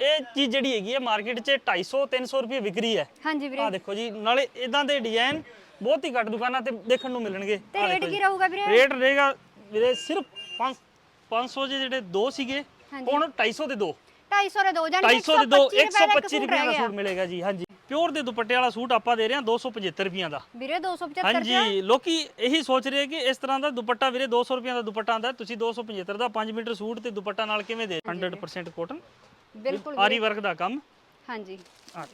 ਇਹ ਚੀਜ਼ ਜਿਹੜੀ ਹੈਗੀ ਹੈ ਮਾਰਕੀਟ 'ਚ 250 300 ਰੁਪਏ ਵਿਕਰੀ ਹੈ। ਹਾਂਜੀ ਵੀਰੇ। ਆ ਦੇਖੋ ਜੀ ਨਾਲੇ ਇਦਾਂ ਦੇ ਡਿਜ਼ਾਈਨ ਬਹੁਤ ਹੀ ਘੱਟ ਦੁਕਾਨਾਂ ਤੇ ਦੇਖਣ ਨੂੰ ਮਿਲਣਗੇ। ਤੇ ਆਹ ਰੇਟ ਦੇਖੋ ਕੀ। ਰਹੂਗਾ ਵੀਰੇ? ਰੇਟ ਰਹੇਗਾ ਵੀਰੇ ਸਿਰਫ 5 500 ਦੇ ਜਿਹੜੇ ਦੋ ਸੀਗੇ ਹਾਂਜੀ। ਹੁਣ 250 ਦੇ ਦੋ। 250 ਦੇ ਦੋ ਜਾਨੀ 250 ਦੇ ਦੋ 125 125 ਰੁਪਏ ਦਾ ਸੂਟ ਮਿਲੇਗਾ ਜੀ ਹਾਂਜੀ। ਪਿਓਰ ਦੇ ਦੁਪੱਟੇ ਵਾਲਾ ਸੂਟ ਆਪਾਂ ਦੇ ਰਹੇ ਹਾਂ 275 ਰੁਪਈਆਂ ਦਾ। ਵੀਰੇ 275 ਹਾਂਜੀ ਲੋਕੀ ਇਹੀ ਸੋਚ ਰਹੇ ਕਿ ਇਸ ਤਰ੍ਹਾਂ ਦਾ ਦੁਪੱਟਾ ਵੀਰੇ 200 ਰੁਪਈਆਂ ਦਾ ਦੁਪੱਟਾ ਆਂਦਾ ਤੁਸੀਂ 275 ਦਾ 5 ਮੀਟਰ ਸੂਟ ਤੇ ਦੁਪੱਟਾ ਨਾਲ ਕਿਵੇਂ ਦੇ 100% ਕੋਟਨ ਬਿਲਕੁਲ ਆਰੀ ਵਰਕ ਦਾ ਕੰਮ। ਹਾਂਜੀ। ਆ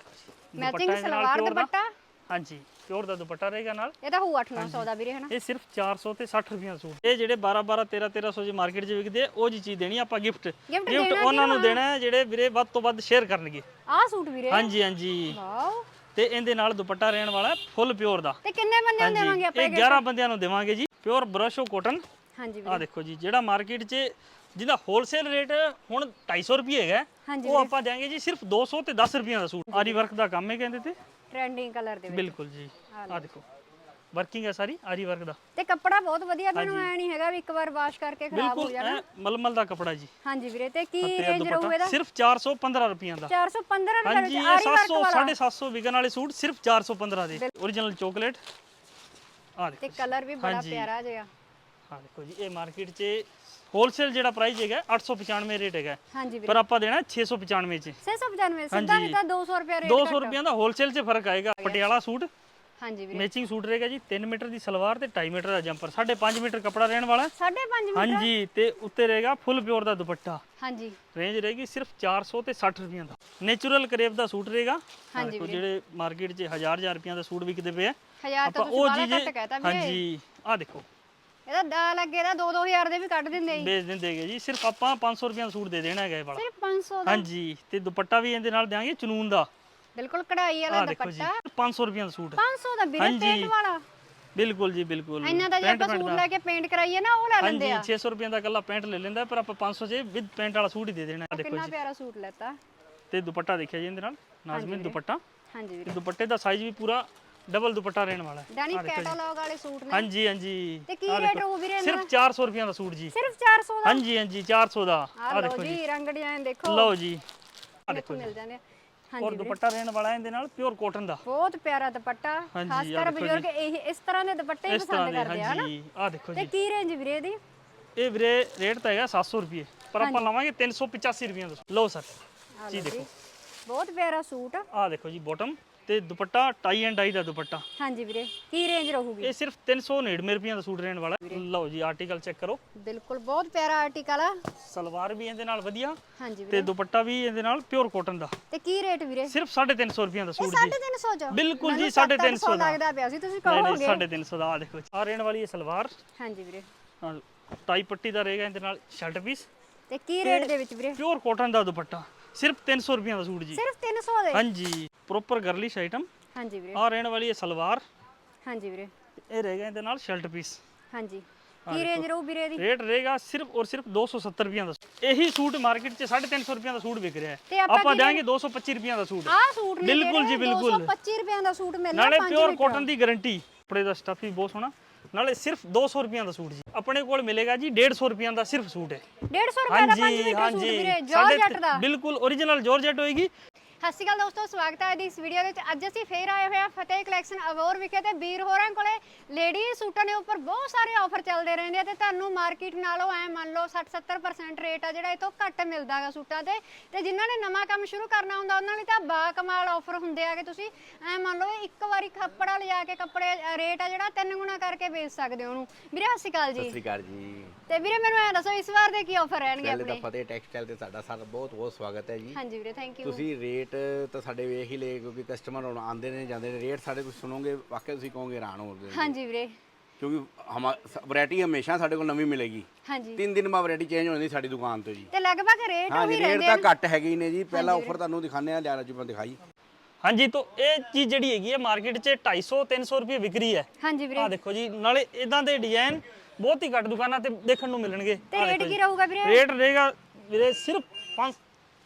ਮੈਚਿੰਗ ਇਹਦੇ ਸਲਵਾਰ। ਦੁਪੱਟਾ। ਹਾਂਜੀ ਪਿਓਰ ਦਾ ਦੁਪੱਟਾ ਰਹੇਗਾ ਨਾਲ। ਇਹ ਤਾਂ ਹੋਊ 8-900 ਦਾ ਵੀਰੇ ਹਨਾ? ਇਹ ਸਿਰਫ 400 ਤੇ 60 ਰੁਪਈਆ ਦਾ ਸੂਟ। ਇਹ ਜਿਹੜੇ 12 12 13 1300 ਜੇ ਮਾਰਕੀਟ 'ਚ ਵਿਕਦੇ ਉਹ ਜੀ ਚੀਜ਼ ਦੇਣੀ ਆਪਾਂ ਗਿਫਟ ਗਿਫਟ ਉਹਨਾਂ ਨੂੰ ਦੇਣਾ ਹੈ ਜਿਹੜੇ ਵੀਰੇ ਵੱਧ ਤੋਂ ਵੱਧ ਸ਼ੇਅਰ ਕਰਨਗੇ। ਆਹ ਸੂਟ ਵੀਰੇ। ਹਾਂਜੀ ਹਾਂਜੀ। ਵਾਓ। ਤੇ ਇਹਦੇ ਨਾਲ ਦੁਪੱਟਾ ਰਹਿਣ ਵਾਲਾ ਫੁੱਲ ਪਿਓਰ ਦਾ। ਤੇ ਕਿੰਨੇ ਬੰਦਿਆਂ ਨੂੰ ਦੇਵਾਂਗੇ ਆਪਾਂ ਇਹ 11 ਬੰਦਿਆਂ ਨੂੰ ਦੇਵਾਂਗੇ ਜੀ ਪਿਓਰ ਬ੍ਰਸ਼ੋ ਕੋਟਨ ਹਾਂਜੀ ਆ ਦੇਖੋ ਜੀ ਜਿਹੜਾ ਮਾਰਕੀਟ 'ਚ ਜਿਹਦਾ ਹੋਲਸੇਲ ਰੇਟ ਹੁਣ 250 ਰੁਪਏ ਹੈਗਾ ਹਾਂਜੀ ਉਹ ਆਪਾਂ ਦੇਾਂਗੇ ਜੀ ਸਿਰਫ 200 ਤੇ 10 ਰੁਪਈਆਂ ਦਾ ਸੂਟ। ਆਰੀ ਵਰਕ ਦਾ ਕੰਮ ਹੈ ਕਹਿੰਦੇ ਤੇ? ਟ੍ਰੈਂਡਿੰਗ ਕਲਰ ਦੇ ਵਿੱਚ। ਬਿਲਕੁਲ ਜੀ। ਆ ਦੇਖੋ। ਵਰਕਿੰਗ ਹੈ ਸਾਰੀ ਆਰੀ ਵਰਕ ਦਾ। ਤੇ ਕੱਪੜਾ ਬਹੁਤ ਵਧੀਆ ਮੈਨੂੰ ਐ ਨਹੀਂ ਹੈਗਾ ਵੀ ਇੱਕ ਵਾਰ ਵਾਸ਼ ਕਰਕੇ ਖਰਾਬ ਹੋ ਬਿਲਕੁਲ ਜਾਣਾ। ਐਂ ਮਲਮਲ ਦਾ ਕਪੜਾ ਜੀ। ਹਾਂਜੀ ਵੀਰੇ ਤੇ ਕੀ ਰੇਂਜ ਰਹੂ ਇਹਦਾ? ਸਿਰਫ 415 ਰੁਪਈਆਂ ਦਾ। 415 ਰੁਪਏ ਹਾਂਜੀ ਵਿੱਚ ਇਹ ਆਰੀ ਵਰਕ 700 ਵਾਲਾ। 750 ਵਿਕਣ ਵਾਲੇ ਸੂਟ ਸਿਰਫ 415 ਦੇ। origignal ਚਾਕਲੇਟ ਆ ਦੇਖੋ ਤੇ ਕਲਰ ਵੀ ਬੜਾ ਪਿਆਰਾ ਜਿਹਾ। ਆ ਦੇਖੋ ਜੀ ਇਹ ਮਾਰਕੀਟ 'ਚ ਹੋਲਸੇਲ ਜਿਹੜਾ ਪ੍ਰਾਈਸ ਹੈਗਾ 895 ਰੇਟ ਹੈਗਾ। ਹਾਂਜੀ ਵੀਰੇ। ਪਰ ਆਪਾਂ ਦੇਣਾ 695 'ਚ। 695 ਸਿੱਧਾ ਸਿੱਧਾ 200 ਰੁਪਏ ਰੇਟ 200 ਰੁਪਈਆਂ ਦਾ ਹੋਲਸੇਲ 'ਚ ਫ਼ਰਕ ਆਏਗਾ। ਪਟਿਆਲਾ ਸੂਟ ਹਾਂਜੀ ਵੀਰੇ। ਮੈਚਿੰਗ ਸੂਟ ਰਹੇਗਾ ਜੀ 3 ਮੀਟਰ ਦੀ ਸਲਵਾਰ ਤੇ 2.5 ਮੀਟਰ ਦਾ ਜੰਪਰ। 5.5 ਮੀਟਰ ਕਪੜਾ ਰਹਿਣ ਵਾਲਾ। ਹੈ। 5.5 ਮੀਟਰ? ਹਾਂਜੀ ਤੇ ਉੱਤੇ ਰਹੇਗਾ ਫੁੱਲ ਪਿਓਰ ਦਾ ਦੁਪੱਟਾ। ਹਾਂਜੀ। ਰੇਂਜ ਰਹੇਗੀ ਸਿਰਫ 400 ਤੇ 60 ਰੁਪਈਆਂ ਦਾ। ਨੇਚਰਲ ਕਰੇਪ ਦਾ ਸੂਟ ਰਹੇਗਾ। ਹਾਂਜੀ ਜਿਹੜੇ ਮਾਰਕੀਟ 'ਚ ਹਜ਼ਾਰ ਹਜ਼ਾਰ ਰੁਪਈਆਂ ਦਾ ਸੂਟ ਵਿਕਦੇ ਪਏ ਆ। ਹਜ਼ਾਰ ਤਾਂ ਆਪਾਂ ਤੁਸੀਂ ਉਹ ਬਾਹਲਾ ਚੀਜ਼ ਘੱਟ ਕਹਿਤਾ ਵੀਰੇ। ਹਾਂਜੀ ਆਹ ਦੇਖੋ। ਇਹਦਾ ਦਾ ਲੱਗੇ ਦਾ 2-2000 ਦੇ ਵੀ ਕੱਢ ਦਿੰਦੇ ਜੀ। ਵੇਚ ਦਿੰਦੇ ਹੈਗੇ ਜੀ ਸਿਰਫ ਆਪਾਂ 500 ਰੁਪਈਆਂ ਦਾ ਸੂਟ ਦੇ ਦੇਣਾ ਹੈਗਾ ਇਹ ਵਾਲਾ। ਸਿਰਫ 500 ਦਾ? ਹਾਂਜੀ ਤੇ ਦੁਪੱਟਾ ਵੀ ਇਹਦੇ ਨਾਲ ਦਿਆਂਗੇ ਚਨੂਨ ਦਾ। ਬਿਲਕੁਲ ਕਢਾਈ ਵਾਲਾ ਆਹ ਦੇਖੋ ਜੀ ਦੁਪੱਟਾ। 500 ਰੁਪਈਆਂ ਦਾ ਸੂਟ। 500 ਦਾ ਵੀਰੇ ਹਾਂਜੀ। ਪੇਂਟ ਵਾਲਾ? ਬਿਲਕੁਲ ਜੀ ਬਿਲਕੁਲ। ਇਹਨਾਂ ਦਾ ਜੇ ਪੈਂਟ ਆਪਾਂ ਸੂਟ ਲੈ ਕੇ ਪੇਂਟ ਕਰਾਈਏ ਨਾ ਉਹ ਲੈ ਲੈਂਦੇ ਹਾਂਜੀ ਆ 600 ਰੁਪਈਆਂ ਦਾ ਇਕੱਲਾ ਪੈਂਟ ਲੈ ਲੈਂਦਾ ਪਰ ਆਪਾਂ 500 ਚ ਵਿਦ ਪੈਂਟ ਵਾਲਾ ਸੂਟ ਹੀ ਦੇ ਦੇਣਾ ਹੈ। ਦੇਖੋ ਕਿੰਨਾ ਪਿਆਰਾ ਸੂਟ ਲੈਤਾ। ਤੇ ਦੁਪੱਟਾ ਦੇਖਿਆ ਜੀ ਇਹਦੇ ਨਾਲ ਨਾਜ਼ਮੀਨ ਦੁਪੱਟਾ। ਹਾਂਜੀ ਵੀਰੇ। ਤੇ ਦੁਪੱਟੇ ਦਾ ਸਾਈਜ਼ ਵੀ ਪੂਰਾ ਡਬਲ ਦੁਪੱਟਾ ਰਹਿਣ ਵਾਲਾ ਹੈ। ਡੈਨੀ ਕੈਟਾਲੌਗ ਵਾਲੇ ਸੂਟ ਨੇ। ਹਾਂਜੀ ਹਾਂਜੀ। ਤੇ ਕੀ ਆਹ ਰੇਟ ਦੇਖੋ। ਰਹੂ ਵੀਰੇ ਸਿਰਫ 400 ਰੁਪਈਆਂ ਦਾ ਸੂਟ ਜੀ। ਸਿਰਫ 400 ਦਾ? ਹਾਂਜੀ ਹਾਂਜੀ 400 ਦਾ। ਆ ਆਹ ਲਓ ਦੇਖੋ ਜੀ। ਜੀ ਰੰਗ ਡਿਜ਼ਾਈਨ ਦੇਖੋ। ਲਓ ਜੀ। ਆਹ ਦੇਖੋ ਮਿਲ ਜਾਂਦੇ ਆ। ਔਰ ਦੁਪੱਟਾ ਰਹਿਣ ਵਾਲਾ ਇਹਦੇ ਨਾਲ ਪਿਓਰ ਕੋਟਨ ਦਾ। ਬਹੁਤ ਪਿਆਰਾ ਦੁਪੱਟਾ। ਹਾਂਜੀ, ਖਾਸ ਆਹ ਕਰ ਦੇਖੋ ਬਜ਼ੁਰਗ ਇਹ ਇਸ ਤਰ੍ਹਾਂ ਦੇ ਦੁਪੱਟੇ ਹੀ ਇਸ ਤਰ੍ਹਾਂ ਪਸੰਦ ਦੇ ਕਰਦੇ ਆ ਨਾ ਹਾਂਜੀ ਆਹ ਦੇਖੋ ਤੇ ਜੀ। ਕੀ ਰੇਂਜ ਵੀਰੇ ਦੀ ਇਹ ਵੀਰੇ ਰੇਟ ਤਾਂ ਹੈਗਾ 700 ਰੁਪਏ। ਪਰ ਆਪਾਂ ਲਵਾਂਗੇ 385 ਰੁਪਏ ਦਾ ਲਓ ਸਰ ਆ ਜੀ ਦੇਖੋ। ਬਹੁਤ ਪਿਆਰਾ ਸੂਟ। ਆਹ ਦੇਖੋ ਜੀ ਬਾਟਮ ਤੇ ਦੁਪੱਟਾ ਟਾਈ ਐਂਡ ਡਾਈ ਦਾ ਦੁਪੱਟਾ। ਹਾਂਜੀ ਵੀਰੇ ਕੀ ਰੇਂਜ ਰਹੂਗੀ? ਇਹ ਸਿਰਫ 399 ਰੁਪਏ ਦਾ ਸੂਟ ਰਹਿਣ ਵਾਲਾ ਹੈ। ਲਓ ਜੀ ਆਰਟੀਕਲ ਚੈੱਕ ਕਰੋ। ਬਿਲਕੁਲ ਬਹੁਤ ਪਿਆਰਾ ਆਰਟੀਕਲ ਆ। ਸਲਵਾਰ ਵੀ ਇਹਦੇ ਨਾਲ ਵਧੀਆ ਹਾਂਜੀ ਵੀਰੇ। ਤੇ ਦੁਪੱਟਾ ਵੀ ਇਹਦੇ ਨਾਲ ਪਿਓਰ ਕੋਟਨ ਦਾ। ਤੇ ਕੀ ਰੇਟ ਵੀਰੇ? ਸਿਰਫ 350 ਰੁਪਏ ਦਾ ਸੂਟ ਜੀ। 350 ਚ? ਬਿਲਕੁਲ ਜੀ, ਮੈਨੂੰ 350 ਦਾ। ਲੱਗਦਾ ਪਿਆ ਸੀ ਤੁਸੀਂ ਨਹੀਂ ਨਹੀਂ ਕਹੋਗੇ? 350 ਦਾ ਆਹ ਦੇਖੋ। ਆਹ ਰਹਿਣ ਵਾਲੀ ਇਹ ਸਲਵਾਰ। ਹਾਂਜੀ ਵੀਰੇ। ਆਹ ਟਾਈ ਪੱਟੀ ਦਾ ਰਹੇਗਾ ਇਹਦੇ ਨਾਲ ਸ਼ਰਟ ਪੀਸ ਤੇ ਕੀ ਰੇਟ ਦੇ ਵਿੱਚ ਵੀਰੇ? ਪਿਓਰ ਕੋਟਨ ਦਾ ਦੁਪੱਟਾ। ਸਿਰਫ 300 ਰੁਪਏ ਦਾ ਸੂਟ ਜੀ। ਸਿਰਫ 300 ਦੇ? ਹਾਂਜੀ ਪ੍ਰੋਪਰ ਗਰਲਿਸ਼ ਆਈਟਮ ਹਾਂਜੀ ਵੀਰੇ। ਆਹ ਰਹਿਣ ਵਾਲੀ ਇਹ ਸਲਵਾਰ। ਹਾਂਜੀ ਵੀਰੇ। ਇਹ ਰਹੇਗਾ ਇਹਦੇ ਨਾਲ ਸ਼ਰਟ ਪੀਸ ਹਾਂਜੀ। ਕੀ ਰੇਂਜ ਰਹੂ ਵੀਰੇ ਦੀ ਰੇਟ ਰਹੇਗਾ ਸਿਰਫ ਔਰ ਸਿਰਫ 270 ਰੁਪਏ ਦਾ ਇਹੀ ਸੂਟ ਮਾਰਕੀਟ 'ਚ 350 ਰੁਪਏ ਦਾ ਸੂਟ ਵਿਕ ਰਿਹਾ ਹੈ। ਆਪਾਂ ਦੇਾਂਗੇ 225 ਰੁਪਏ ਦਾ ਸੂਟ। ਆਹ ਸੂਟ ਬਿਲਕੁਲ ਜੀ, ਬਿਲਕੁਲ। 225 ਰੁਪਏ ਦਾ ਸੂਟ ਮਿਲਣਾ ਨਾਲੇ 5 ਪਿਓਰ ਕੋਟਨ ਦੀ ਗਾਰੰਟੀ ਕੱਪੜੇ ਦਾ ਸਟੱਫ ਵੀ ਬਹੁਤ ਸੋਹਣਾ। ਨਾਲੇ ਸਿਰਫ 200 ਰੁਪਏ ਦਾ ਸੂਟ ਜੀ। ਆਪਣੇ ਕੋਲ ਮਿਲੇਗਾ ਜੀ 150 ਰੁਪਏ ਦਾ ਸਿਰਫ ਸੂਟ ਹੈ 150 ਰੁਪਏ ਦਾ 5 ਮੀਟਰ ਸੂਟ ਵੀਰੇ ਜਾਰਜਟ ਦਾ। ਬਿਲਕੁਲ origignal ਜਾਰਜਟ ਹੋਏਗੀ। ਸਤਿ ਸ਼੍ਰੀ ਅਕਾਲ ਦੋਸਤੋ ਸਵਾਗਤ ਹੈ ਇਸ ਵੀਡੀਓ ਦੇ ਵਿੱਚ। ਅੱਜ ਅਸੀਂ ਫੇਰ ਆਏ ਹੋਏ ਆ ਫਤਿਹ ਕਲੈਕਸ਼ਨ ਅਬੋਰ ਵਿਖੇ ਤੇ ਵੀਰ ਹੋਰਾਂ ਕੋਲੇ। ਲੇਡੀ ਸੂਟਾਂ ਦੇ ਉੱਪਰ ਬਹੁਤ ਸਾਰੇ ਆਫਰ ਚੱਲਦੇ ਰਹਿੰਦੇ ਆ ਤੇ ਤੁਹਾਨੂੰ ਮਾਰਕੀਟ ਨਾਲੋਂ ਐ ਮੰਨ ਲਓ 60-70% ਰੇਟ ਆ ਜਿਹੜਾ ਇਹ ਤੋਂ ਘੱਟ ਮਿਲਦਾ ਹੈਗਾ ਸੂਟਾਂ ਤੇ। ਤੇ ਜਿਨ੍ਹਾਂ ਨੇ ਨਵਾਂ ਕੰਮ ਸ਼ੁਰੂ ਕਰਨਾ ਹੁੰਦਾ ਉਹਨਾਂ ਲਈ ਤਾਂ ਬਾ ਕਮਾਲ ਆਫਰ ਹੁੰਦੇ ਆ ਕਿ ਤੁਸੀਂ ਐ ਮੰਨ ਲਓ ਇੱਕ ਵਾਰੀ ਕੱਪੜਾ ਲਿਜਾ ਕੇ ਕੱਪੜੇ ਰੇਟ ਆ ਜਿਹੜਾ ਤਿੰਨ ਗੁਣਾ ਕਰਕੇ ਵੇਚ ਸਕਦੇ ਹੋ ਉਹਨੂੰ। ਵੀਰੇ ਸਤਿ ਸ਼੍ਰੀ ਅਕਾਲ ਸਤਿ ਜੀ ਸ਼੍ਰੀ ਅਕਾਲ ਜੀ। ਤੇ ਵੀਰੇ ਮੈਨੂੰ ਐ ਦੱਸੋ ਇਸ ਵਾਰ ਦੇ ਕੀ ਆਫਰ ਰਹਿਣਗੇ ਪਹਿਲੇ ਤਾਂ ਆਪਣੇ? ਫਤਿਹ ਟੈਕਸਟਾਈਲ ਤੇ ਸਾਡਾ ਸਾਰਾ ਬਹੁਤ ਬਹੁਤ ਸਵਾਗਤ ਹੈ ਜੀ। ਹਾਂਜੀ ਵੀਰੇ ਥੈਂਕ ਯੂ ਤੁਸੀਂ ਰੇਟ ਤਾਂ ਸਾਡੇ ਵੇਖ ਹੀ ਲਏ ਕਿਉਂਕਿ ਕਸਟਮਰ ਹੁਣ ਆਉਂਦੇ ਨੇ ਜਾਂਦੇ ਨੇ। ਰੇਟ ਸਾਡੇ ਤੁਸੀਂ ਸੁਣੋਗੇ ਵਾਕਿਆ ਤੁਸੀਂ ਕਹੋਗੇ ਹੈਰਾਨ ਹੋ ਜਾਓਗੇ ਹਾਂਜੀ ਵੀਰੇ। ਕਿਉਂਕਿ ਹਮਾ ਵੈਰਾਈਟੀ ਹਮੇਸ਼ਾ ਸਾਡੇ ਕੋਲ ਨਵੀਂ ਮਿਲੇਗੀ। ਹਾਂਜੀ। ਤਿੰਨ ਦਿਨ ਬਾਅਦ ਵੈਰਾਈਟੀ ਚੇਂਜ ਹੋ ਜਾਂਦੀ ਸਾਡੀ ਦੁਕਾਨ ਤੋਂ ਜੀ। ਤੇ ਲਗਭਗ ਰੇਟ ਉਹੀ ਰੇਟ ਰਹਿੰਦੇ ਤਾਂ ਆ ਘੱਟ ਹੈਗੇ ਹੀ ਨੇ ਜੀ। ਪਹਿਲਾ ਆਫਰ ਤੁਹਾਨੂੰ ਦਿਖਾਣੇ ਆ ਲਿਆ ਮੈਂ ਦਿਖਾਈ। ਹਾਂਜੀ ਤਾਂ ਇਹ ਚੀਜ਼ ਜਿਹੜੀ ਹੈਗੀ ਹੈ ਮਾਰਕੀਟ 'ਚ 250 300 ਰੁਪਏ ਵਿਕਰੀ ਹੈ। ਹਾਂਜੀ ਵੀਰੇ। ਆਹ ਦੇਖੋ ਜੀ ਨਾਲੇ ਇਦਾਂ ਦੇ ਡਿਜ਼ਾਈਨ ਬਹੁਤ ਹੀ ਘੱਟ ਦੁਕਾਨਾਂ ਤੇ ਦੇਖਣ ਨੂੰ ਮਿਲਣਗੇ। ਤੇ ਆਹ ਰੇਟ ਦੇਖੋ ਕੀ। ਰਹੂਗਾ ਵੀਰੇ? ਰੇਟ ਰਹੇਗਾ ਵੀਰੇ ਸਿਰਫ 5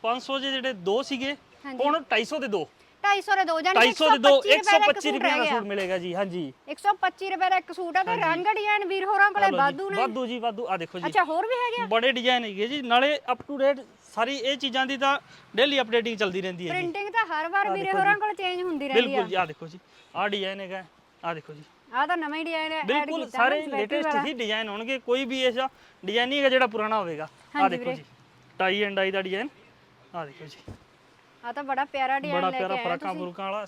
500 ਦੇ ਜਿਹੜੇ ਦੋ ਸੀਗੇ। ਹਾਂਜੀ। ਹੁਣ 250 ਦੇ ਦੋ। 250 ਦੇ ਦੋ ਜਾਨੀ 250 ਦੇ ਦੋ 125 ਰੁਪਏ ਦਾ ਸੂਟ ਮਿਲੇਗਾ ਜੀ ਹਾਂਜੀ। 125 ਰੁਪਏ ਦਾ ਇੱਕ ਸੂਟ ਆ ਤੇ ਰੰਗ ਡਿਜ਼ਾਈਨ ਵੀਰ ਹੋਰਾਂ ਕੋਲੇ ਵਾਧੂ ਨੇ। ਵਾਧੂ ਜੀ ਵਾਧੂ ਆ ਦੇਖੋ ਜੀ। ਅੱਛਾ ਹੋਰ ਵੀ ਹੈਗੇ? ਬੜੇ ਡਿਜ਼ਾਈਨ ਹੈਗੇ ਜੀ ਨਾਲੇ ਅਪ ਟੂ ਡੇਟ ਸਾਰੀ ਇਹ ਚੀਜ਼ਾਂ ਦੀ ਤਾਂ ਡੇਲੀ ਅਪਡੇਟਿੰਗ ਚੱਲਦੀ ਰਹਿੰਦੀ ਹੈ ਪ੍ਰਿੰਟਿੰਗ ਤਾਂ ਹਰ ਵਾਰ ਵੀਰੇ ਹੋਰਾਂ ਕੋਲ ਚੇਂਜ ਹੁੰਦੀ ਰਹਿੰਦੀ ਆ। ਬਿਲਕੁਲ ਜੀ ਆ ਦੇਖੋ ਜੀ ਆ ਡਿਜ਼ਾਈਨ ਹੈਗਾ ਆ ਦੇਖੋ ਜੀ। ਆ ਤਾਂ ਨਵਾਂ ਡਿਜ਼ਾਈਨ ਐਡ ਬਿਲਕੁਲ ਸਾਰੇ ਲੇਟੈਸਟ ਹੀ ਡਿਜ਼ਾਈਨ ਹੋਣਗੇ ਕੋਈ ਵੀ ਐਸਾ ਡਿਜ਼ਾਈਨ ਨਹੀਂ ਹੈਗਾ ਜਿਹੜਾ ਪੁਰਾਣਾ ਹੋਵੇਗਾ। ਆ ਦੇਖੋ ਜੀ tie and I the design ਆ ਦੇਖੋ ਜੀ। ਆ ਤਾਂ ਬੜਾ ਪਿਆਰਾ ਡਿਜ਼ਾਈਨ ਬੜਾ ਲੈ ਪਿਆਰਾ ਕੇ ਆਏ ਫਰਕਾਂ ਫੁਰਕਾਂ ਵਾਲਾ।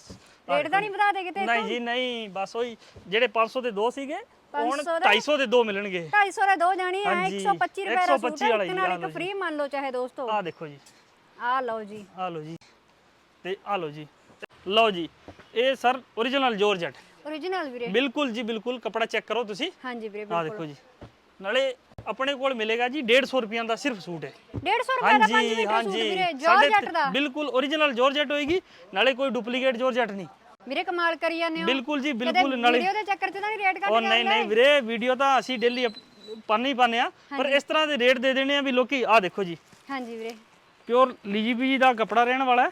ਰੇਟ ਤਾਂ ਨਹੀਂ ਵਧਾ ਦੇ ਕਿਤੇ ਨਹੀਂ ਜੀ ਨਹੀਂ ਬਸ ਉਹੀ ਜਿਹੜੇ 500 ਦੇ ਦੋ ਸੀਗੇ ਹੁਣ 500 ਦੇ? 250 ਦੇ ਦੋ ਮਿਲਣਗੇ। 250 ਦੇ ਦੋ ਜਾਣੀ ਆ ਹਾਂਜੀ, 125 ਰੁਪਏ ਦਾ ਸੂਟ 125 ਵਾਲਾ ਹੈ ਇੱਕ ਜੀ, ਨਾਲ ਆ ਇੱਕ ਲਓ ਜੀ। ਫ੍ਰੀ ਮੰਨ ਲਓ ਚਾਹੇ ਦੋਸਤੋ। ਆ ਦੇਖੋ ਜੀ। ਆ ਲਓ ਜੀ। ਆ ਲਓ ਜੀ। ਤੇ ਆ ਲਓ ਜੀ। ਤੇ ਲਓ ਜੀ ਇਹ ਸਰ origignal ਜਾਰਜਟ origignal ਵੀਰੇ। ਬਿਲਕੁਲ ਜੀ ਬਿਲਕੁਲ ਕਪੜਾ ਚੈੱਕ ਕਰੋ ਤੁਸੀਂ। ਹਾਂਜੀ ਵੀਰੇ ਆ ਦੇਖੋ ਜੀ। ਨਾਲੇ ਆਪਣੇ ਕੋਲ ਮਿਲੇਗਾ ਜੀ 150 ਰੁਪਈਆਂ ਦਾ ਸਿਰਫ ਸੂਟ ਹੈ 150 ਰੁਪਏ ਦਾ 5 ਹਾਂਜੀ ਮੀਟਰ ਸੂਟ ਵੀਰੇ ਜਾਰਜਟ ਦਾ। ਬਿਲਕੁਲ origignal ਜਾਰਜਟ ਹੋਏਗੀ ਨਾਲੇ ਕੋਈ ਡੁਪਲੀਕੇਟ ਜਾਰਜਟ ਨਹੀਂ। ਵੀਰੇ ਕਮਾਲ ਕਰੀ ਜਾਂਦੇ ਹੋ। ਬਿਲਕੁਲ ਜੀ ਬਿਲਕੁਲ ਨਾਲੇ ਵੀਡੀਓ ਦੇ ਚੱਕਰ 'ਚ ਤਾਂ ਨਹੀਂ ਰੇਟ ਉਹ ਘੱਟ ਨਹੀਂ ਨਹੀਂ ਵੀਰੇ ਵੀਡੀਓ ਤਾਂ ਅਸੀਂ ਡੇਲੀ ਪਾਣੇ ਹੀ ਪਾਣੇ ਆ ਪਰ ਇਸ ਤਰ੍ਹਾਂ ਦੇ ਰੇਟ ਦੇ ਦੇਣੇ ਆ ਵੀ ਲੋਕੀ ਆ ਦੇਖੋ ਜੀ। ਹਾਂਜੀ ਵੀਰੇ। ਪਿਓਰ ਲੀਜੀਪੀ ਦਾ ਕਪੜਾ ਰਹਿਣ ਵਾਲਾ ਹੈ।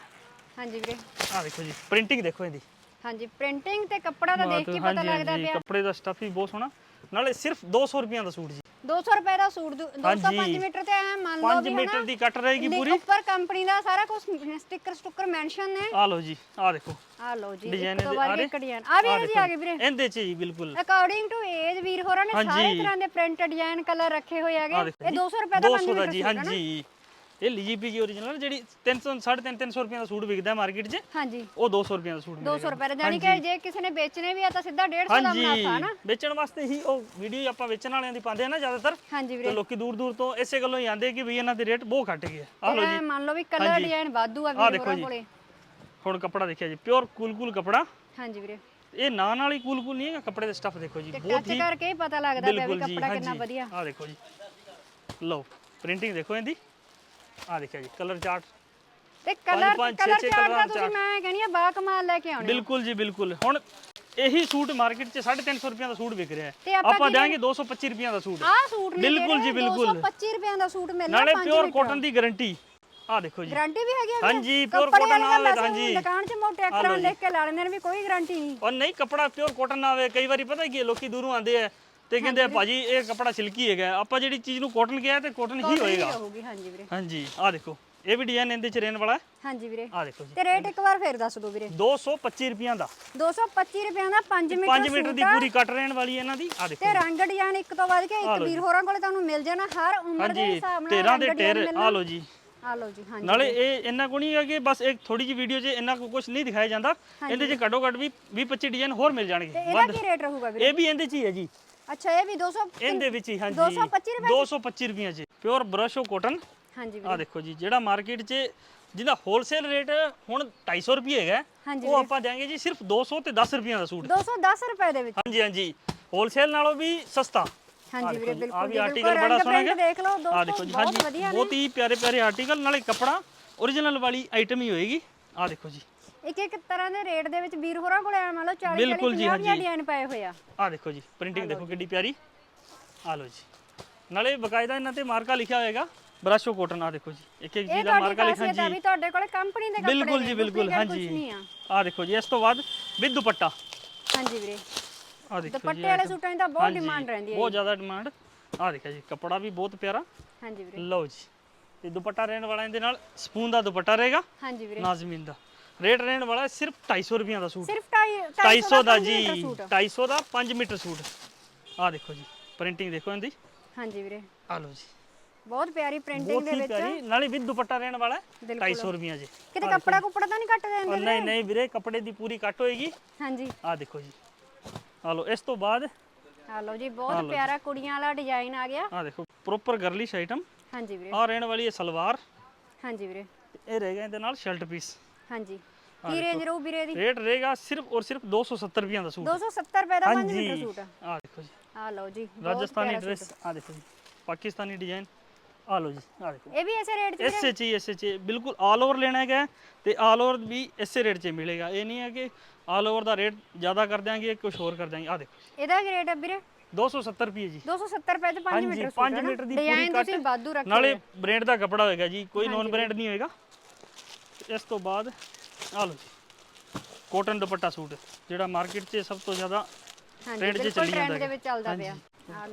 ਹਾਂਜੀ ਵੀਰੇ। ਆ ਦੇਖੋ ਜੀ ਪ੍ਰਿੰਟਿੰਗ ਦੇਖੋ ਇਹਦੀ। ਹਾਂਜੀ ਪ੍ਰਿੰਟਿੰਗ ਤੇ ਕੱਪੜਾ ਤਾਂ ਦੇਖ ਕੇ ਪਤਾ ਲੱਗਦਾ ਪਿਆ। ਕੱਪੜੇ ਦਾ ਸਟਫ ਵੀ ਬਹੁਤ ਸੋਹਣਾ। ਨਾਲੇ ਸਿਰਫ 200 ਰੁਪਈਆਂ ਦਾ ਸੂਟ 200 ਰੁਪਏ ਦਾ ਸੂਟ ਦੂ- 205 ਹਾਂਜੀ। ਮੀਟਰ ਤੇ ਐ ਮੰਨ ਲਓ 5 ਵੀ ਮੀਟਰ ਦੀ ਕੱਟ ਰਹੇਗੀ ਪੂਰੀ। ਉੱਪਰ ਕੰਪਨੀ ਦਾ ਸਾਰਾ ਕੁਝ ਸਟicker ਸਟੁੱਕਰ ਮੈਂਸ਼ਨ ਨੇ। ਆ ਲਓ ਜੀ ਆ ਦੇਖੋ। ਆ ਲਓ ਜੀ ਡਿਜ਼ਾਈਨ ਇੱਕ ਤੋਂ ਇਹਦੇ ਬਾਅਦ? ਇੱਕ ਡਿਜ਼ਾਈਨ। ਆ ਵੀ ਇਹ ਜੀ ਆ ਗਏ ਵੀਰੇ। ਇਹਦੇ ਚ ਜੀ ਬਿਲਕੁਲ। ਅਕੋਰਡਿੰਗ ਟੂ ਏਜ ਵੀਰ ਹੋਰਾਂ ਨੇ ਸਾਰੇ ਹਾਂਜੀ। ਤਰ੍ਹਾਂ ਦੇ ਪ੍ਰਿੰਟ ਡਿਜ਼ਾਈਨ ਕਲਰ ਰੱਖੇ ਹੋਏ ਹੈਗੇ। ਦੇਖੋ ਇਹ ਜੀ, 200 ਰੁਪਏ ਦਾ 5 200 ਦਾ ਮੀਟਰ ਜੀ ਸੂਟ ਹੈ ਨਾ। ਹਾਂਜੀ। ਇਹ ਲੀਜੀਪੀ ਜੀ origignal ਜਿਹੜੀ 300 350 300 ਰੁਪਏ ਦਾ ਸੂਟ ਵਿਕਦਾ ਮਾਰਕੀਟ 'ਚ। ਹਾਂਜੀ। ਉਹ 200 ਰੁਪਏ ਦਾ ਸੂਟ 200 ਰੁਪਏ ਦਾ ਜਾਨੀ ਕਿ ਜੇ ਕਿਸੇ ਨੇ ਵੇਚਣੇ ਵੀ ਆ ਤਾਂ ਸਿੱਧਾ 150 ਦਾ ਮੁਨਾਫਾ ਨਾ। ਵੇਚਣ ਵਾਸਤੇ ਹੀ ਉਹ ਵੀਡੀਓ ਆਪਾਂ ਵੇਚਣ ਵਾਲਿਆਂ ਦੀ ਪਾਉਂਦੇ ਆ ਨਾ ਜ਼ਿਆਦਾਤਰ। ਹਾਂਜੀ ਤੇ ਵੀਰੇ ਲੋਕੀ ਦੂਰ ਦੂਰ ਤੋਂ ਇਸੇ ਗੱਲੋਂ ਹੀ ਆਂਦੇ ਕਿ ਵੀ ਇਹਨਾਂ ਦੇ ਰੇਟ ਬਹੁਤ ਘਟ ਗਏ ਆ। ਇਹ ਜੀ। ਮੰਨ ਲਓ ਵੀ ਕਲਰ ਡਿਜ਼ਾਈਨ ਵਾਧੂ ਆ ਵੀਰ। ਕੋਲੇ। ਹੁਣ ਕੱਪੜਾ ਦੇਖਿਆ ਜੀ ਪਿਓਰ ਕੂਲ ਕੂਲ ਕੱਪੜਾ। ਹਾਂਜੀ ਵੀਰੇ। ਇਹ ਨਾਂ ਨਾਲ ਹੀ ਕੂਲ ਕੂਲ ਨਹੀਂ ਹੈਗਾ ਕੱਪੜੇ ਦੇ ਸਟੱਫ ਦੇਖੋ ਜੀ। ਬਹੁਤ ਟੱਚ ਕਰਕੇ ਹੀ ਪਤਾ ਲੱਗਦਾ ਪਿਆ ਵੀ ਕੱਪੜਾ ਕਿੰਨਾ ਵਧੀਆ। ਆਹ ਦੇਖੋ ਜੀ। ਲਓ ਪ੍ਰਿੰਟਿੰਗ ਦੇਖੋ ਇਹਦੀ। ਆਹ ਦੇਖਿਆ ਜੀ ਕਲਰ ਚਾਰਟ ਤੇ ਕਲਰ ਪੰਜ, ਛੇ, ਕਲਰ ਛੇ ਚਾਰਟ ਦਾ ਤੁਸੀਂ ਮੈਂ ਕਹਿੰਦੀ ਆ ਬਾ ਕਮਾਲ ਲੈ ਕੇ ਆਉਣੇ ਬਿਲਕੁਲ ਜੀ ਬਿਲਕੁਲ। ਹੁਣ ਇਹੀ ਸੂਟ ਮਾਰਕੀਟ 'ਚ 350 ਰੁਪਏ ਦਾ ਸੂਟ ਵਿਕ ਰਿਹਾ ਤੇ ਹੈ ਆਪਾਂ ਆਪਾਂ ਦੇਾਂਗੇ 225 ਰੁਪਏ ਦਾ ਸੂਟ। ਆਹ ਸੂਟ ਨੇ ਬਿਲਕੁਲ ਜੀ, ਬਿਲਕੁਲ। 225 ਰੁਪਏ ਦਾ ਸੂਟ ਮਿਲਣਾ ਨਾਲੇ 5 ਪਿਓਰ ਕਾਟਨ ਦੀ ਗਾਰੰਟੀ ਆਹ ਦੇਖੋ ਜੀ। ਗਾਰੰਟੀ ਵੀ ਹੈਗੀ ਆ ਵੀਰੇ? ਹਾਂਜੀ, pure ਕੱਪੜੇ cotton ਵਾਲੇ ਨਾਲ ਵੈਸੇ ਹਾਂਜੀ। ਦੁਕਾਨ 'ਚ ਮੋਟੇ ਅੱਖਰਾਂ ਲਿਖ ਕੇ ਲਾ ਲੈਂਦੇ ਨੇ ਵੀ ਕੋਈ ਗਾਰੰਟੀ ਨਹੀਂ। ਔਰ ਨਹੀਂ ਕੱਪੜਾ ਪਿਓਰ ਕਾਟਨ ਹੋਵੇ ਕਈ ਵਾਰੀ ਪਤਾ ਕੀ ਹੈ, ਲੋਕੀ ਦੂਰੋਂ ਆਉਂਦੇ ਆ ਤੇ ਕਹਿੰਦੇ ਆ ਭਾਜੀ ਇਹ ਕੱਪੜਾ ਸਿਲਕੀ ਹੈਗਾ। ਆਪਾਂ ਜਿਹੜੀ ਚੀਜ਼ ਨੂੰ ਕਾਟਨ ਕਿਹਾ ਤੇ ਕਾਟਨ ਹੀ ਹੋਏਗਾ। ਹੋਊਗੀ ਹਾਂਜੀ ਵੀਰੇ। ਹਾਂਜੀ ਆਹ ਦੇਖੋ ਇਹ ਵੀ ਡਿਜ਼ਾਈਨ ਇਹਦੇ ਚ ਰਹਿਣ ਵਾਲਾ ਹੈ। ਹਾਂਜੀ ਵੀਰੇ। ਆਹ ਦੇਖੋ ਜੀ। ਤੇ ਰੇਟ ਇੱਕ ਵਾਰ ਫੇਰ ਦੱਸ ਦਿਓ ਵੀਰੇ। 225 ਰੁਪਈਆਂ ਦਾ। 225 ਰੁਪਏ ਦਾ 5 ਮੀਟਰ 5 ਮੀਟਰ ਦੀ ਪੂਰੀ ਕੱਟ ਰਹਿਣ ਵਾਲੀ ਇਹਨਾਂ ਦੀ। ਆਹ ਦੇਖੋ ਤੇ ਰੰਗ ਡਿਜ਼ਾਈਨ ਇੱਕ ਤੋਂ ਵੱਧ ਕੇ ਇੱਕ ਵੀਰ ਹੋਰਾਂ ਕੋਲੇ ਤੁਹਾਨੂੰ ਮਿਲ ਜਾਣਾ ਹਰ ਉਮਰ ਦੇ ਹਿਸਾਬ ਨਾਲ 13 ਦੇ ਟੇਰ ਆਹ ਲਓ ਜੀ। ਆ ਲਓ ਜੀ ਹਾਂਜੀ ਨਾਲੇ ਇਹ ਇੰਨਾ ਕੋ ਨਹੀਂ ਹੈ ਕਿ ਬਸ ਇੱਕ ਥੋੜੀ ਜਿਹੀ ਵੀਡੀਓ 'ਚ ਇੰਨਾ ਕੋ ਕੁਝ ਨਹੀਂ ਦਿਖਾਇਆ ਜਾਂਦਾ। ਇਹਦੇ 'ਚ ਘੱਟੋ ਘੱਟ ਵੀ 20 25 ਡਿਜ਼ਾਈਨ ਹੋਰ ਮਿਲ ਜਾਣਗੇ। ਇਹਦਾ ਕੀ ਰੇਟ ਰਹੂਗਾ ਵੀਰੇ? ਇਹ ਵੀ ਇਹਦੇ 'ਚ ਹੀ ਹੈ ਜੀ। ਅੱਛਾ ਇਹ ਵੀ 200 ਇਹਦੇ ਵਿੱਚ ਹੀ ਹਾਂਜੀ। 225 ਰੁਪਏ 225 ਰੁਪਈਆਂ 'ਚ ਪਿਓਰ ਬ੍ਰਸ਼ੋ ਕਾਟਨ ਹਾਂਜੀ ਆਹ ਦੇਖੋ ਜੀ ਜਿਹੜਾ ਮਾਰਕੀਟ 'ਚ ਜਿਹਦਾ ਹੋਲਸੇਲ ਰੇਟ ਹੁਣ 250 ਰੁਪਏ ਹੈਗਾ ਉਹ ਆਪਾਂ ਦੇਾਂਗੇ ਜੀ ਸਿਰਫ 200 ਤੇ 10 ਰੁਪਈਆਂ ਦਾ ਸੂਟ। 210 ਰੁਪਏ ਦੇ ਵਿੱਚ। ਹਾਂਜੀ ਹਾਂਜੀ। ਹੋਲਸੇਲ ਨਾਲੋਂ ਵੀ ਸਸਤਾ। ਹਾਂਜੀ ਵੀਰੇ ਆ ਬਿਲਕੁਲ ਵੀ ਜੀ ਆਰਟੀਕਲ ਬੜਾ ਸੋਹਣਾ ਹੈ ਦੇਖ ਲਓ ਆ ਦੋਸਤੋ ਦੇਖੋ ਜੀ ਬਹੁਤ ਹਾਂਜੀ ਵਧੀਆ ਨੇ ਬਹੁਤ ਹੀ ਪਿਆਰੇ ਪਿਆਰੇ ਆਰਟੀਕਲ ਨਾਲੇ ਕੱਪੜਾ origignal ਵਾਲੀ ਆਈਟਮ ਹੀ ਹੋਏਗੀ। ਆ ਦੇਖੋ ਜੀ। ਇੱਕ ਇੱਕ ਤਰ੍ਹਾਂ ਦੇ ਰੇਟ ਦੇ ਵਿੱਚ ਵੀਰ ਹੋਰਾਂ ਕੋਲੇ ਆ ਮੰਨ ਲਓ 40 ਬਿਲਕੁਲ 40 ਜੀ, 50 ਹਾਂਜੀ। ਡਿਜ਼ਾਈਨ ਪਏ ਹੋਏ ਆ। ਆ ਦੇਖੋ ਜੀ ਪ੍ਰਿੰਟਿੰਗ ਦੇਖੋ ਕਿੱਡੀ ਪਿਆਰੀ। ਆ ਲਓ ਜੀ। ਨਾਲੇ ਬਕਾਇਦਾ ਇਹਨਾਂ ਤੇ ਮਾਰਕਾ ਲਿਖਿਆ ਹੋਏਗਾ। ਬ੍ਰਸ਼ੋ ਕਾਟਨ ਆ ਦੇਖੋ ਜੀ। ਇੱਕ ਇੱਕ ਜੀ ਇਹ ਦਾ ਤੁਹਾਡੀ ਮਾਰਕਾ ਲਿਖਿਆ ਖਾਸੀਅਤ ਆ ਜੀ। ਵੀ ਤੁਹਾਡੇ ਕੋਲੇ ਕੰਪਨੀ ਦੇ ਕੱਪੜੇ ਬਿਲਕੁਲ ਨੇ, ਜੀ ਬਿਲਕੁਲ duplicate ਹਾਂਜੀ। ਕੁਛ ਨਹੀਂ ਆ। ਆ ਦੇਖੋ ਜੀ ਇਸ ਤੋਂ ਬਾਅਦ ਵਿਦ ਦੁਪੱਟਾ। ਹਾਂਜੀ ਵੀਰੇ। ਆ ਦੇਖੋ ਜੀ ਦੁਪੱਟੇ ਵਾਲੇ ਸੂਟਾਂ ਦੀ ਤਾਂ ਬਹੁਤ ਹਾਂਜੀ, ਡਿਮਾਂਡ ਰਹਿੰਦੀ ਹੈ ਬਹੁਤ ਜ਼ਿਆਦਾ ਡਿਮਾਂਡ ਆ ਦੇਖਿਆ ਜੀ ਕੱਪੜਾ ਵੀ ਬਹੁਤ ਪਿਆਰਾ। ਹਾਂਜੀ ਵੀਰੇ। ਲਓ ਜੀ। ਤੇ ਦੁਪੱਟਾ ਰਹਿਣ ਵਾਲਾ ਇਹਦੇ ਨਾਲ ਸਪੂਨ ਦਾ ਦੁਪੱਟਾ ਰਹੇਗਾ। ਹਾਂਜੀ ਵੀਰੇ। ਨਾਜ਼ਮੀਨ ਦਾ। ਰੇਟ ਰਹਿਣ ਵਾਲਾ ਸਿਰਫ 250 ਰੁਪਈਆਂ ਦਾ ਸੂਟ। ਸਿਰਫ 250 250 ਦਾ ਜੀ ਮੀਟਰ ਸੂਟ। 250 ਦਾ 5 ਮੀਟਰ ਸੂਟ। ਆ ਦੇਖੋ ਜੀ ਪ੍ਰਿੰਟਿੰਗ ਦੇਖੋ ਇਹਦੀ। ਹਾਂਜੀ ਵੀਰੇ। ਆ ਲਓ ਜੀ। ਬਹੁਤ ਪਿਆਰੀ ਪ੍ਰਿੰਟਿੰਗ ਦੇ ਵਿੱਚ। ਪਿਆਰੀ ਨਾਲੇ ਵੀ ਦੁਪੱਟਾ ਰਹਿਣ ਵਾਲਾ ਹੈ ਬਿਲਕੁਲ। 250 ਰੁਪਈਆਂ ਜੀ। ਕਿਤੇ ਕੱਪੜਾ ਕੁਪੜਾ ਤਾਂ ਨਹੀਂ ਕੱਟ ਔਰ ਨਹੀਂ ਨਹੀਂ ਵੀਰੇ ਕੱਪੜੇ ਦੀ ਪੂਰੀ ਕੱਟ ਹੋਏਗੀ। ਹਾਂਜੀ। ਆ ਦੇਖੋ ਜੀ। ਆ ਲਓ ਇਸ ਤੋਂ ਬਾਅਦ ਆ ਲਓ ਜੀ ਬਹੁਤ ਪਿਆਰਾ ਕੁੜੀਆਂ ਵਾਲਾ ਡਿਜ਼ਾਈਨ ਆ ਗਿਆ। ਆ ਦੇਖੋ ਪ੍ਰੋਪਰ ਗਰਲਿਸ਼ ਆਈਟਮ ਹਾਂਜੀ ਵੀਰੇ। ਆ ਰਹਿਣ ਵਾਲੀ ਹੈ ਸਲਵਾਰ। ਹਾਂਜੀ ਵੀਰੇ। ਇਹ ਰਹੇਗਾ ਇਹਦੇ ਨਾਲ ਸ਼ਰਟ ਪੀਸ ਹਾਂਜੀ। ਕੀ ਰੇਂਜ ਰਹੂ ਵੀਰੇ ਦੀ। ਰੇਟ ਰਹੇਗਾ ਸਿਰਫ ਔਰ ਸਿਰਫ 270 ਰੁਪਈਆਂ ਦਾ ਸੂਟ। 270 ਰੁਪਏ ਦਾ 5 ਹਾਂਜੀ। ਮੀਟਰ ਸੂਟ ਆ। ਦੇਖੋ ਜੀ। ਆ ਲਓ ਜੀ ਰਾਜਸਥਾਨੀ ਡਰੈਸ ਆ। ਦੇਖੋ ਜੀ। ਪਾਕਿਸਤਾਨੀ ਡਿਜ਼ਾਈਨ ਆ ਲਓ ਜੀ ਆ ਦੇਖੋ। ਇਹ ਵੀ ਐਸੇ ਰੇਟ 'ਚ ਐਸੇ ਚ ਐਸੇ ਚ ਬਿਲਕੁਲ ਆਲ ਓਵਰ ਲੈਣਾ ਹੈਗਾ ਤੇ ਆਲ ਓਵਰ ਵੀ ਇਸੇ ਰੇਟ 'ਚ ਮਿਲੇਗਾ। ਇਹ ਨਹੀਂ ਹੈ ਕਿ ਆਲ ਓਵਰ ਦਾ ਰੇਟ ਜ਼ਿਆਦਾ ਕਰ ਦਿਆਂਗੇ ਕੁਝ ਹੋਰ ਕਰ ਦਿਆਂਗੇ। ਆ ਦੇਖੋ ਇਹਦਾ ਕੀ ਰੇਟ ਹੈ ਵੀਰੇ? 270 ਰੁਪਏ ਜੀ। 270 ਰੁਪਏ ਤੇ 5 ਹਾਂਜੀ ਮੀਟਰ 5 ਮੀਟਰ ਦੀ ਪੂਰੀ ਕੱਟ ਨਾਲੇ ਬ੍ਰਾਂਡ ਦਾ ਕੱਪੜਾ ਹੋਏਗਾ ਜੀ ਕੋਈ ਨੋਨ ਬ੍ਰਾਂਡ ਨਹੀਂ ਹੋਏਗਾ। ਇਸ ਤੋਂ ਬਾਅਦ ਆ ਲਓ ਜੀ ਕੋਟਨ ਦੁਪੱਟਾ ਸੂਟ ਜਿਹੜਾ ਮਾਰਕੀਟ 'ਚ ਸਭ ਤੋਂ ਜ਼ਿਆਦਾ trend 'ਚ ਚੱਲੀ ਜਾਂਦਾ ਟ੍ਰੈਂਡ ਦੇ। ਵਿੱਚ ਚੱਲਦਾ ਪਿਆ।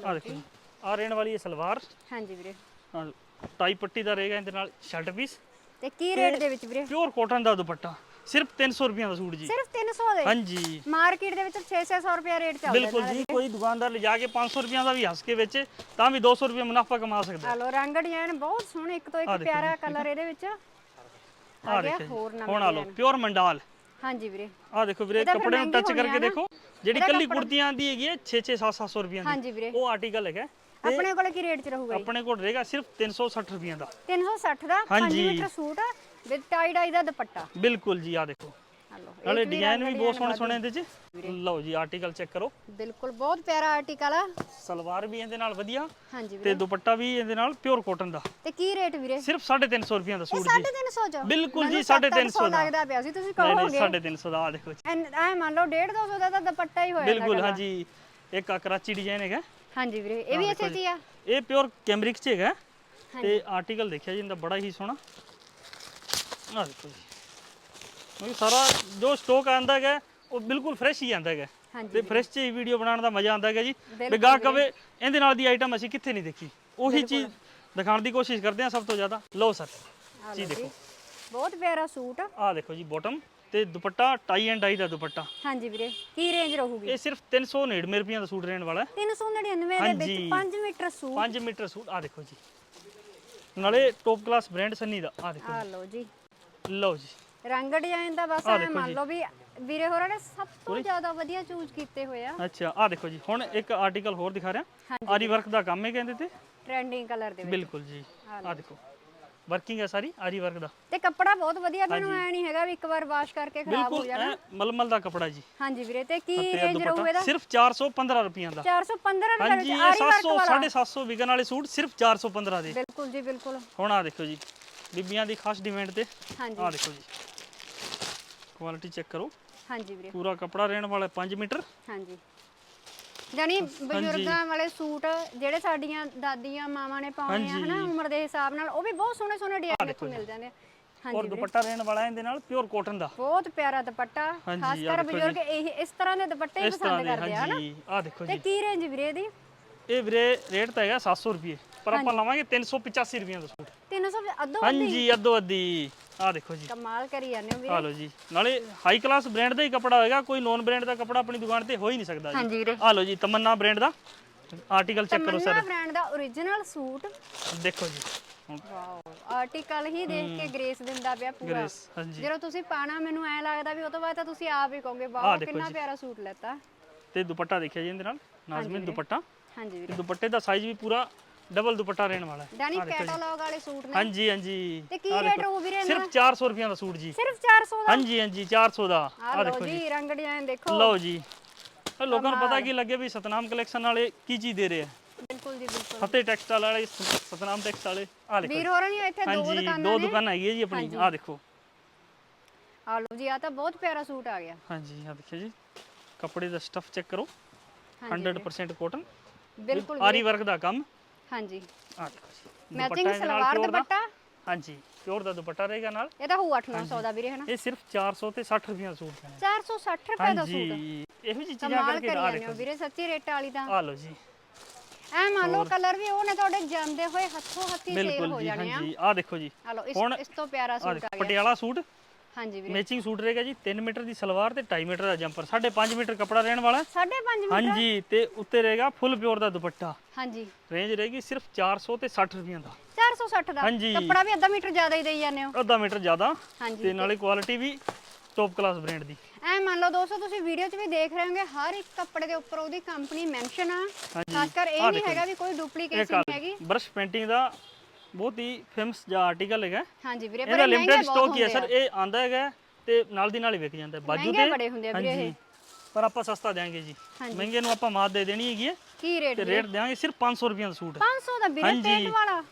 ਆ ਦੇਖੋ ਆ ਰਹਿਣ ਵਾਲੀ ਹੈ ਸਲਵਾਰ। ਹਾਂਜੀ ਵੀਰੇ। ਟਾਈ ਪੱਟੀ ਦਾ ਰਹੇਗਾ ਇਹਦੇ ਨਾਲ ਸ਼ਰਟ ਪੀਸ ਤੇ ਕੀ ਰੇਟ ਦੇ ਵਿੱਚ ਵੀਰੇ? ਪਿਓਰ ਕਾਟਨ ਦਾ ਦੁਪੱਟਾ ਸਿਰਫ 300 ਰੁਪਈਆ ਦਾ ਸੂਟ ਜੀ। ਸਿਰਫ 300 ਦੇ? ਹਾਂਜੀ। ਮਾਰਕੀਟ ਦੇ ਵਿੱਚ 6-600 ਰੁਪਏ ਰੇਟ ਚੱਲਦਾ ਬਿਲਕੁਲ ਜੀ ਕੋਈ ਦੁਕਾਨਦਾਰ ਲਿਜਾ ਕੇ 500 ਰੁਪਈਆ ਦਾ ਵੀ ਹੱਸ ਕੇ ਵੇਚੇ ਤਾਂ ਵੀ 200 ਰੁਪਏ ਮੁਨਾਫਾ ਕਮਾ ਸਕਦਾ। ਆ ਲੋ ਰੰਗ ਡਿਜ਼ਾਈਨ ਬਹੁਤ ਸੋਹਣੇ ਇੱਕ ਤੋਂ ਇੱਕ ਪਿਆਰਾ ਕਲਰ ਇਹਦੇ ਵਿੱਚ। ਆ ਆ ਗਿਆ ਦੇਖੋ ਹੋਰ ਜੀ। ਨਵੇਂ ਹੁਣ ਆ ਲਓ ਪਿਓਰ ਮੰਡਾਲ। ਹਾਂਜੀ ਵੀਰੇ। ਆ ਦੇਖੋ ਵੀਰੇ ਇਹਦਾ ਫਿਰ ਕੱਪੜੇ ਨੂੰ ਮਹਿੰਗੇ ਟੱਚ ਹੋਣੇ ਕਰਕੇ ਆ ਨਾ? ਦੇਖੋ ਜਿਹੜੀ ਕੱਲੀ ਕੁੜਤੀਆਂ ਆਂਦੀ ਹੈਗੀ ਹੈ 6 6 7 700 ਰੁਪਈਆ ਦੀ। ਹਾਂਜੀ ਵੀਰੇ। ਉਹ ਆਰਟੀਕਲ ਹੈਗਾ। ਆਪਣੇ ਕੋਲ ਕੀ ਰੇਟ ਚ ਰਹੂਗਾ ਜੀ? ਆਪਣੇ ਕੋਲ ਰਹੇਗਾ ਸਿਰਫ 360 ਰੁਪਈਆ ਦਾ। 360 ਦਾ 5 ਹਾਂਜੀ। Metre suit with tie dye ਦਾ ਦੁਪੱਟਾ। ਬਿਲਕੁਲ ਜੀ ਆ ਦੇਖੋ। ਨਾਲੇ ਡਿਜ਼ਾਈਨ ਵੀ ਬਹੁਤ ਸੋਹਣੇ ਸੋਹਣੇ ਇਹਦੇ ਚ। ਲਓ ਜੀ ਆਰਟੀਕਲ ਚੈੱਕ ਕਰੋ। ਬਿਲਕੁਲ ਬਹੁਤ ਪਿਆਰਾ ਆਰਟੀਕਲ ਆ। ਸਲਵਾਰ ਵੀ ਇਹਦੇ ਨਾਲ ਵਧੀਆ ਹਾਂਜੀ ਵੀਰੇ। ਤੇ ਦੁਪੱਟਾ ਵੀ ਇਹਦੇ ਨਾਲ ਪਿਓਰ ਕਾਟਨ ਦਾ। ਤੇ ਕੀ ਰੇਟ ਵੀਰੇ? ਸਿਰਫ 350 ਰੁਪਈਆ ਦਾ ਸੂਟ ਜੀ। 350 ਚ? ਬਿਲਕੁਲ ਜੀ, ਮੈਨੂੰ 350 ਦਾ। ਲੱਗਦਾ ਪਿਆ ਸੀ ਤੁਸੀਂ ਕਹੋਗੇ? 350 ਦਾ ਆ ਦੇਖੋ ਜੀ। ਐ ਮੰਨ ਲਓ 150 200 ਦਾ ਤਾਂ ਦੁਪੱਟਾ ਹੀ ਹੋਇਆ ਬਿਲਕੁਲ ਹਾਂਜੀ। ਇੱਕ ਆ ਕਰਾਚੀ ਡਿਜ਼ਾਈਨ ਹੈਗਾ। ਹਾਂਜੀ ਵੀਰੇ ਇਹ ਵੀ ਚ ਹੀ ਆ? ਇਹ ਪਿਓਰ ਕੈਮਰਿਕ ਚ ਹੈਗਾ। ਤੇ ਆਰਟੀਕਲ ਦੇਖਿਆ ਜੀ ਇਹਦਾ ਬੜਾ ਹੀ ਸੋਹਣਾ। ਆ ਦੇਖੋ ਜੀ। ਉਹ ਸਾਰਾ ਜੋ ਸਟਾਕ ਆਂਦਾ ਹੈਗਾ ਉਹ ਬਿਲਕੁਲ ਫਰੈਸ਼ ਹੀ ਆਂਦਾ ਹੈਗਾ। ਤੇ ਫਰੈਸ਼ ਚ ਹੀ ਵੀਡੀਓ ਬਣਾਉਣ ਦਾ ਮਜ਼ਾ ਆਂਦਾ ਹੈਗਾ ਜੀ। ਵੀ ਗਾਹਕ ਕਵੇ ਇਹਦੇ ਨਾਲ ਦੀ ਆਈਟਮ ਅਸੀਂ ਕਿੱਥੇ ਨਹੀਂ ਦੇਖੀ। ਉਹੀ ਚੀਜ਼ ਦਿਖਾਉਣ ਦੀ ਕੋਸ਼ਿਸ਼ ਕਰਦੇ ਆ ਸਭ ਤੋਂ ਜ਼ਿਆਦਾ। ਲਓ ਸਰ ਆ ਜੀ ਦੇਖੋ। ਬਹੁਤ ਪਿਆਰਾ ਸੂਟ। ਆਹ ਦੇਖੋ ਜੀ ਬਾਟਮ ਤੇ ਦੁਪੱਟਾ ਟਾਈ ਐਂਡ ਡਾਈ ਦਾ ਦੁਪੱਟਾ। ਹਾਂਜੀ ਵੀਰੇ ਕੀ ਰੇਂਜ ਰਹੂਗੀ? ਇਹ ਸਿਰਫ 399 ਰੁਪਈਆ ਦਾ ਸੂਟ ਰਹਿਣ ਵਾਲਾ ਹੈ। 399 ਦੇ ਵਿੱਚ ਹਾਂਜੀ। 5 ਮੀਟਰ ਸੂਟ। 5 ਮੀਟਰ ਸੂਟ ਆ ਦੇਖੋ ਜੀ। ਨਾਲੇ ਟੌਪ ਕਲਾਸ ਬ੍ਰਾਂਡ ਸੰਨੀ ਦਾ ਆ ਦੇਖੋ ਆ ਲਓ ਜੀ। ਲਓ ਜੀ। ਰੰਗ ਡਿਜ਼ਾਈਨ ਦਾ ਬਸ ਐ ਮੰਨ। ਲਓ ਵੀ ਵੀਰੇ ਹੋਰਾਂ ਨੇ ਸਭ ਤੋਂ ਜ਼ਿਆਦਾ ਵਧੀਆ ਚੂਜ਼ ਕੀਤੇ ਹੋਏ ਆ। ਅੱਛਾ ਆ ਦੇਖੋ ਜੀ। ਹੁਣ ਇੱਕ ਆਰਟੀਕਲ ਹੋਰ ਦਿਖਾ ਰਿਹਾ। ਆਰੀ ਵਰਕ ਦਾ ਕੰਮ ਹੈ ਕਹਿੰਦੇ ਤੇ? ਟ੍ਰੈਂਡਿੰਗ ਕਲਰ ਦੇ ਵਿੱਚ। ਬਿਲਕੁਲ ਜੀ। ਆ ਦੇਖੋ। ਵਰਕਿੰਗ ਹੈ ਸਾਰੀ ਆਰੀ ਵਰਕ ਦਾ। ਤੇ ਕੱਪੜਾ ਬਹੁਤ ਵਧੀਆ ਮੈਨੂੰ ਐ ਨਹੀਂ ਹੈਗਾ ਵੀ ਇੱਕ ਵਾਰ ਵਾਸ਼ ਕਰਕੇ ਖਰਾਬ ਹੋ ਜਾਣਾ। ਮਲਮਲ ਦਾ ਕਪੜਾ ਜੀ। ਹਾਂਜੀ ਵੀਰੇ ਤੇ ਕੀ ਰੇਂਜ ਰਹੂ ਇਹਦਾ? ਸਿਰਫ 415 ਰੁਪਈਆ ਦਾ। 415 ਦੇ ਹਾਂਜੀ ਵਿੱਚ ਇਹ ਆਰੀ ਵਰਕ 700 ਵਾਲਾ 750 ਵਿਕਣ ਵਾਲੇ ਸੂਟ ਸਿਰਫ 415 ਦੇ। ਬਿਲਕੁਲ ਜੀ ਬਿਲਕੁਲ। ਹੁਣ ਆ ਦੇਖੋ ਜੀ। ਬੀਬੀਆਂ ਦੀ ਖਾਸ ਡਿਮਾਂਡ ਤੇ। ਹਾਂਜੀ। ਆ ਦੇਖੋ ਜੀ। ਕੁਆਲਿਟੀ ਚੈੱਕ ਕਰੋ। ਹਾਂਜੀ ਵੀਰੇ। ਪੂਰਾ ਕਪੜਾ ਰਹਿਣ ਵਾਲਾ 5 ਮੀਟਰ। ਹਾਂਜੀ। ਜਾਨੀ ਬਜ਼ੁਰਗਾਂ ਵਾਲੇ ਸੂਟ ਜਿਹੜੇ ਸਾਡੀਆਂ ਦਾਦੀਆਂ ਮਾਵਾਂ ਨੇ ਪਾਉਣੇ ਆ ਹਨਾ ਉਮਰ ਦੇ ਹਿਸਾਬ ਨਾਲ ਉਹ ਵੀ ਬਹੁਤ ਸੋਹਣੇ ਸੋਹਣੇ ਡਿਜ਼ਾਈਨ ਇੱਥੋਂ ਮਿਲ ਜਾਂਦੇ ਆ। ਔਰ ਹਾਂਜੀ ਦੁਪੱਟਾ ਰਹਿਣ ਵਾਲਾ ਇਹਦੇ ਨਾਲ ਪਿਓਰ ਕਾਟਨ ਦਾ। ਬਹੁਤ ਪਿਆਰਾ ਦੁਪੱਟਾ। ਖਾਸ ਆਹ ਕਰ ਬਜ਼ੁਰਗ ਇਹ ਇਸ ਤਰ੍ਹਾਂ ਦੇ ਦੁਪੱਟੇ ਹੀ ਪਸੰਦ ਕਰਦੇ ਆ ਹਨਾ। ਹਾਂਜੀ ਆ ਦੇਖੋ ਤੇ ਜੀ। ਕੀ ਰੇਂਜ ਵੀਰੇ ਦੀ ਇਹ ਵੀਰੇ ਰੇਟ ਤਾਂ ਹੈਗਾ 700 ਰੁਪਏ। ਪਰ ਆਪਾਂ ਲਵਾਂਗੇ 385 ਰੁਪਏ ਦਾ ਸੂਟ। 300 ਅੱਧੋ ਹਾਂਜੀ ਅੱਧੋ ਅੱਧੀ। ਆ ਦੇਖੋ ਜੀ। ਕਮਾਲ ਕਰੀ ਜਾਂਦੇ ਹੋ ਵੀਰੇ। ਆ ਲਓ ਜੀ। ਨਾਲੇ ਹਾਈ ਕਲਾਸ ਬ੍ਰਾਂਡ ਦਾ ਹੀ ਕਪੜਾ ਹੋਏਗਾ ਕੋਈ ਨੋਨ ਬ੍ਰਾਂਡ ਦਾ ਕਪੜਾ ਆਪਣੀ ਦੁਕਾਨ ਤੇ ਹੋ ਹੀ ਨਹੀਂ ਸਕਦਾ ਜੀ। ਆ ਲਓ ਜੀ ਤਮੰਨਾ ਬ੍ਰਾਂਡ ਦਾ। ਆਰਟੀਕਲ ਚੈੱਕ ਕਰੋ ਤਮੰਨਾ ਸਰ। ਬ੍ਰਾਂਡ ਦਾ origignal ਸੂਟ। ਦੇਖੋ ਜੀ ਵਾਓ ਆਰਟੀਕਲ ਹੀ ਦੇਖ ਕੇ ਗ੍ਰੇਸ ਦਿੰਦਾ ਪਿਆ ਪੂਰਾ। ਜਦੋਂ ਤੁਸੀਂ ਪਾਣਾ ਮੈਨੂੰ ਐ ਲੱਗਦਾ ਵੀ ਉਹ ਤੋਂ ਬਾਅਦ ਤਾਂ ਤੁਸੀਂ ਆਪ ਹੀ ਕਹੋਗੇ ਵਾਓ ਕਿੰਨਾ। ਪਿਆਰਾ ਸੂਟ ਲੈਤਾ। ਤੇ ਦੁਪੱਟਾ ਦੇਖਿਆ ਜੀ ਇਹਦੇ ਨਾਲ? ਨਾਜ਼ਮੀਨ ਦੁਪੱਟਾ। ਹਾਂਜੀ ਵੀਰੇ। ਦੁਪੱਟੇ ਦਾ ਸਾਈਜ਼ ਵੀ ਪੂਰਾ ਡਬਲ ਦੁਪੱਟਾ ਰਹਿਣ ਵਾਲਾ ਹੈ। ਡਾਨੀ ਕੈਟਾਲੌਗ ਵਾਲੇ ਸੂਟ ਨੇ। ਹਾਂਜੀ ਹਾਂਜੀ। ਤੇ ਕੀ ਆਹ ਰੇਟ ਦੇਖੋ। ਰਹੂ ਵੀਰੇ ਇਹਨਾਂ? ਸਿਰਫ 400 ਰੁਪਏ ਦਾ ਸੂਟ ਜੀ। ਸਿਰਫ 400 ਦਾ? ਹਾਂਜੀ ਹਾਂਜੀ 400 ਦਾ। ਆ ਆ ਲਓ ਦੇਖੋ ਜੀ ਜੀ। ਰੰਗ ਡਿਜ਼ਾਈਨ ਦੇਖੋ। ਲਓ ਜੀ। ਇਹ ਲੋਕਾਂ ਨੂੰ ਪਤਾ ਕੀ ਲੱਗੇ ਵੀ ਸਤਨਾਮ ਕਲੈਕਸ਼ਨ ਵਾਲੇ ਕੀ ਚੀਜ਼ ਦੇ ਰਹੇ ਆ? ਬਿਲਕੁਲ ਜੀ ਬਿਲਕੁਲ। ਫਤਿਹ ਟੈਕਸਟਾਈਲ ਵਾਲੇ ਸ- ਸਤਨਾਮ ਟੈਕਸਟਾਈਲ ਵਾਲੇ। ਆ ਦੇਖੋ ਵੀਰ ਹੋਰਾਂ ਦੀ ਇੱਥੇ ਦੋ ਹਾਂਜੀ ਦੁਕਾਨਾਂ ਦੋ ਨੇ। ਦੁਕਾਨਾਂ ਹੈਗੀਆਂ ਜੀ ਆਪਣੀ। ਆ ਦੇਖੋ। ਆ ਲਓ ਜੀ ਆ ਤਾਂ ਬਹੁਤ ਪਿਆਰਾ ਸੂਟ ਆ ਗਿਆ। ਹਾਂਜੀ ਆ ਦੇਖਿਓ ਜੀ। ਕੱਪੜੇ ਦਾ ਸਟਫ ਚੈੱਕ ਕਰੋ। ਹਾਂਜੀ 100% ਕਾਟਨ ਬਿਲਕੁਲ ਆਰੀ ਵਰਕ ਦਾ ਕੰਮ। ਹਾਂਜੀ। ਆ ਦੇਖੋ ਜੀ ਮੈਚਿੰਗ ਦੁਪੱਟਾ ਇਹਦੇ ਨਾਲ ਸਲਵਾਰ pure ਦਾ। ਦੁਪੱਟਾ? ਹਾਂਜੀ ਪਿਓਰ ਦਾ ਦੁਪੱਟਾ ਰਹੇਗਾ ਨਾਲ। ਇਹ ਤਾਂ ਹੋਊ 8-900 ਦਾ ਵੀਰੇ ਹਨਾ? ਇਹ ਸਿਰਫ 400 ਤੇ 60 ਰੁਪਏ ਦਾ ਸੂਟ ਹੈ 460 ਰੁਪਏ ਦਾ ਹਾਂਜੀ ਸੂਟ ਇਹੋ ਜੀ ਚੀਜ਼ਾਂ ਕਮਾਲ ਕਰਕੇ ਕਰੀ ਆ ਜਾਂਦੇ ਦੇਖੋ ਹੋ ਵੀਰੇ ਸੱਚੀ ਰੇਟਾਂ ਵਾਲੀ ਤਾਂ। ਆ ਲਓ ਜੀ। ਐ ਮੰਨ ਲਓ ਕਲਰ ਵੀ ਉਹ ਨੇ ਤੁਹਾਡੇ ਜਾਂਦੇ ਹੋਏ ਹੱਥੋਂ ਹੱਥੀ ਸੇਲ ਬਿਲਕੁਲ ਹੋ ਜੀ ਜਾਣੇ ਆ। ਹਾਂਜੀ ਆ ਦੇਖੋ ਜੀ। ਆ ਲਓ ਇਸ ਹੁਣ- ਇਸ ਤੋਂ ਪਿਆਰਾ ਆ ਸੂਟ ਦੇਖੋ ਆ ਗਿਆ। ਪਟਿਆਲਾ ਸੂਟ। ਹਾਂਜੀ ਵੀਰੇ। ਮੈਚਿੰਗ ਸੂਟ ਰਹੇਗਾ ਜੀ 3 ਮੀਟਰ ਦੀ ਸਲਵਾਰ ਤੇ 2.5 ਮੀਟਰ ਦਾ ਜੰਪਰ 5.5 ਮੀਟਰ ਕਪੜਾ ਰਹਿਣ ਵਾਲਾ। ਹੈ। 5.5 ਮੀਟਰ? ਹਾਂਜੀ ਤੇ ਉੱਤੇ ਰਹੇਗਾ ਫੁੱਲ ਪਿਓਰ ਦਾ ਦੁਪੱਟਾ। ਹਾਂਜੀ। ਰੇਂਜ ਰਹੇਗੀ ਸਿਰਫ 400 ਤੇ 60 ਰੁਪਈਆਂ ਦਾ। 460 ਦਾ? ਹਾਂਜੀ। ਕੱਪੜਾ ਵੀ ਅੱਧਾ ਮੀਟਰ ਜ਼ਿਆਦਾ ਹੀ ਦੇਈ ਜਾਂਦੇ ਹੋ। ਅੱਧਾ ਮੀਟਰ ਜ਼ਿਆਦਾ। ਹਾਂਜੀ। ਤੇ ਨਾਲੇ ਕੁਆਲਿਟੀ ਵੀ ਟੌਪ ਕਲਾਸ ਬ੍ਰਾਂਡ ਦੀ। ਐ ਮੰਨ ਲਓ ਦੋਸਤੋ ਤੁਸੀਂ ਵੀਡੀਓ 'ਚ ਵੀ ਦੇਖ ਰਹੇ ਹੋਗੇ ਹਰ ਇੱਕ ਕੱਪੜੇ ਦੇ ਉੱਪਰ ਉਹਦੀ ਕੰਪਨੀ ਮੈਂਸ਼ਨ ਆ। ਖਾਸ ਕਰ ਇਹ ਨਹੀਂ ਹੈਗਾ ਵੀ ਕੋਈ ਡੁਪਲੀਕੇਸ਼ਨ ਹੈਗੀ। ਬ੍ਰਸ਼ ਪੇਂਟਿੰਗ ਦਾ ਬਹੁਤ ਹੀ ਫੇਮਸ ਜਿਹਾ ਆਰਟੀਕਲ ਹੈਗਾ। ਹਾਂਜੀ ਵੀਰੇ ਪਰ ਇਹਦਾ ਮਹਿੰਗੇ ਲਿਮਟਿਡ ਬਹੁਤ ਸਟਾਕ ਹੀ ਹੈ ਸਰ ਇਹ ਆਂਦਾ ਹੈਗਾ ਤੇ ਨਾਲ ਦੀ ਨਾਲ ਹੀ ਵਿਕ ਜਾਂਦਾ। ਹੈ। ਬਾਜੂ ਮਹਿੰਗੇ ਤੇ ਬੜੇ ਹੁੰਦੇ ਆ ਵੀਰੇ ਇਹ। ਪਰ ਆਪਾਂ ਸਸਤਾ ਦੇਾਂਗੇ ਜੀ। ਹਾਂਜੀ। ਮਹਿੰਗੇ ਨੂੰ ਆਪਾਂ ਮਾਤ ਦੇ ਦੇਣੀ ਹੈਗੀ ਹੈ। ਕੀ ਰੇਟ ਤੇ ਰੇਟ ਦੇਾਂਗੇ ਸਿਰਫ 500 ਰੁਪਏ ਦਾ ਸੂਟ। 500 ਦਾ ਵੀਰੇ ਹਾਂਜੀ। ਪੇਂਟ ਵਾਲਾ?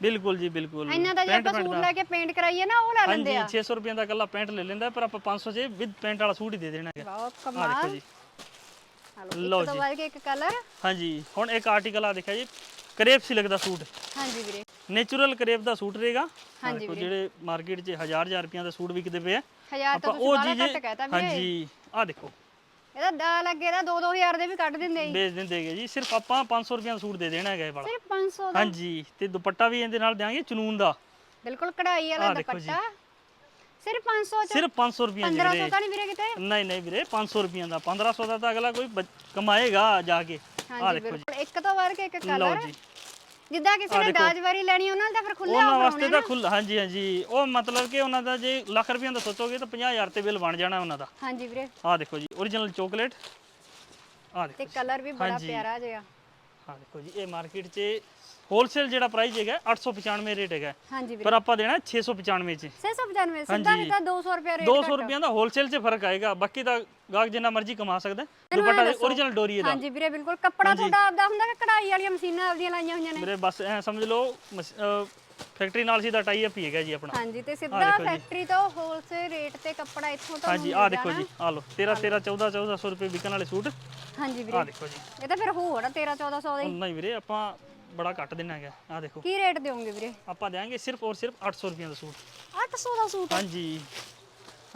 ਬਿਲਕੁਲ ਜੀ ਬਿਲਕੁਲ। ਇੰਨਾ ਦਾ ਜੇ ਆਪਾਂ ਸੂਟ ਲੈ ਕੇ ਪੇਂਟ ਕਰਾਈਏ ਨਾ ਉਹ ਲੈ ਲੈਂਦੇ ਹਾਂਜੀ ਆ 600 ਰੁਪਏ ਦਾ ਇਕੱਲਾ ਪੈਂਟ ਲੈ ਲੈਂਦਾ ਪਰ ਆਪਾਂ 500 ਚ ਵਿਦ ਪੈਂਟ ਵਾਲਾ ਸੂਟ ਹੀ ਦੇ ਦੇਣਾ ਆ ਦੇਖੋ ਕਮਾਲ। ਜੀ। ਲਓ ਇੱਕ ਤੋਂ ਜੀ। ਬਾਅਦ ਇੱਕ ਕਲਰ ਹਾਂਜੀ ਹੁਣ ਇੱਕ ਆਰਟੀਕਲ ਆ ਦੇਖਿਆ ਜੀ ਕਰੇਪ ਸਿਲਕ ਦਾ ਸੂਟ। ਹਾਂਜੀ ਵੀਰੇ। ਨੇਚਰਲ ਕਰੇਪ ਦਾ ਸੂਟ ਰਹੇਗਾ। ਹਾਂਜੀ ਜਿਹੜੇ ਮਾਰਕੀਟ 'ਚ ਹਜ਼ਾਰ ਹਜ਼ਾਰ ਰੁਪਈਆ ਦਾ ਸੂਟ ਵਿਕਦੇ ਪਏ ਆ। ਹਜ਼ਾਰ ਤਾਂ ਆਪਾਂ ਤੁਸੀਂ ਘੱਟ ਕਹਿਤਾ ਵੀਰੇ। ਹਾਂਜੀ ਆ ਦੇਖੋ। ਇਹਦਾ ਦਾ ਲੱਗੇ ਦਾ 2-2000 ਦੇ ਵੀ ਕੱਢ ਦਿੰਦੇ ਜੀ ਵੇਚ ਦਿੰਦੇਗੇ ਜੀ। ਸਿਰਫ ਆਪਾਂ 500 ਰੁਪਏ ਦਾ ਸੂਟ ਦੇ ਦੇਣਾ ਹੈਗਾ ਇਹ ਵਾਲਾ। ਸਿਰਫ 500 ਦਾ? ਹਾਂਜੀ ਤੇ ਦੁਪੱਟਾ ਵੀ ਇਹਦੇ ਨਾਲ ਦਿਆਂਗੇ ਚਨੂਨ ਦਾ। ਬਿਲਕੁਲ ਕਢਾਈ ਵਾਲਾ। ਦੁਪੱਟਾ। ਸਿਰਫ 500 ਚ? ਸਿਰਫ 500 ਰੁਪਏ ਜੀ 1500 ਵੀਰੇ ਤਾਂ ਨਹੀਂ ਵੀਰੇ ਕਿਤੇ? ਨਹੀਂ ਨਹੀਂ ਵੀਰੇ 500 ਰੁਪਏ ਦਾ। 1500 ਦਾ ਤਾਂ ਅਗਲਾ ਕੋਈ ਕਮਾਏਗਾ ਜਾ ਕੇ। ਹਾਂਜੀ ਦੇਖੋ ਜੀ। ਇੱਕ ਤੋਂ ਵੱਧ ਕੇ ਇੱਕ ਲਓ ਕਲਰ ਜੀ। ਜਿੱਦਾਂ ਕਿਸੇ ਨੇ ਦਾਜਵਾਰੀ ਲੈਣੀ ਉਹਨਾਂ ਦਾ ਫਿਰ ਖੁੱਲਾ ਉਹਨਾਂ ਵਾਸਤੇ ਤਾਂ ਖੁੱਲ ਹਾਂਜੀ ਹਾਂਜੀ। ਉਹ ਮਤਲਬ ਕਿ ਉਹਨਾਂ ਦਾ ਜੇ ਲੱਖ ਰੁਪਏ ਦਾ ਸੋਚੋਗੇ ਤਾਂ 50000 ਤੇ ਬਿੱਲ ਬਣ ਜਾਣਾ ਉਹਨਾਂ ਦਾ। ਹਾਂਜੀ ਵੀਰੇ। ਆਹ ਦੇਖੋ ਜੀ origignal ਚਾਕਲੇਟ ਆਹ ਦੇਖੋ ਤੇ ਕਲਰ ਵੀ ਬੜਾ। ਪਿਆਰਾ ਜਿਹਾ। ਆਹ ਦੇਖੋ ਜੀ ਇਹ ਮਾਰਕੀਟ 'ਚ ਹੋਲਸੇਲ ਜਿਹੜਾ ਪ੍ਰਾਈਸ ਹੈਗਾ 895 ਰੇਟ ਹੈਗਾ। ਹਾਂਜੀ ਵੀਰੇ। ਪਰ ਆਪਾਂ ਦੇਣਾ 695 'ਚ। 695 ਸਿੱਧਾ ਨਹੀਂ ਤਾਂ 200 ਰੁਪਏ ਰੇਟ 200 ਰੁਪਏ ਦਾ ਹੋਲਸੇਲ 'ਚ ਫ਼ਰਕ ਆਏਗਾ ਬਾਕੀ ਤਾਂ ਗਾਹਕ ਜਿੰਨਾ ਮਰਜ਼ੀ ਕਮਾ ਸਕਦਾ ਹੈ। ਦੁਪੱਟਾ ਦੇ origignal ਡੋਰੀ ਦਾ। ਹਾਂਜੀ ਵੀਰੇ ਬਿਲਕੁਲ। ਕੱਪੜਾ ਤੁਹਾਡਾ ਆਪਦਾ ਹੁੰਦਾ ਕਿ ਕਢਾਈ ਵਾਲੀਆਂ ਮਸ਼ੀਨਾਂ ਆਪਦੀਆਂ ਲਾਈਆਂ ਹੋਈਆਂ ਨੇ? ਮੇਰੇ ਬਸ ਐ ਸਮਝ ਲਓ ਫੈਕਟਰੀ ਨਾਲ ਸਿੱਧਾ ਟਾਈ ਅਪ ਹੀ ਹੈਗਾ ਜੀ ਆਪਣਾ। ਹਾਂਜੀ ਤੇ ਸਿੱਧਾ ਫੈਕਟਰੀ ਤੋਂ ਹੋਲਸੇਲ ਰੇਟ ਤੇ ਕੱਪੜਾ ਇੱਥੋਂ ਤੋਂ ਹਾਂਜੀ ਆਹ ਦੇਖੋ ਜੀ ਆਹ ਲਓ 13 13 14 1400 ਰੁਪਏ ਵਿਕਣ ਵਾਲੇ ਸੂਟ। ਹਾਂਜੀ ਆਹ ਵੀਰੇ ਦੇਖੋ ਜੀ। ਇਹ ਤਾਂ ਫਿਰ ਹੋੜਾ 13 1400 ਦਾ ਹੀ। ਨਹੀਂ ਵੀਰੇ ਆਪਾਂ ਬੜਾ ਘੱਟ ਦੇਣਾ ਹੈਗਾ ਆਹ ਦੇਖੋ। ਕੀ ਰੇਟ ਦਿਓਗੇ ਵੀਰੇ? ਆਪਾਂ ਦੇਾਂਗੇ ਸਿਰਫ ਔਰ ਸਿਰਫ 800 ਰੁਪਏ ਦਾ ਸੂਟ। 800 ਦਾ ਸੂਟ? ਹਾਂਜੀ।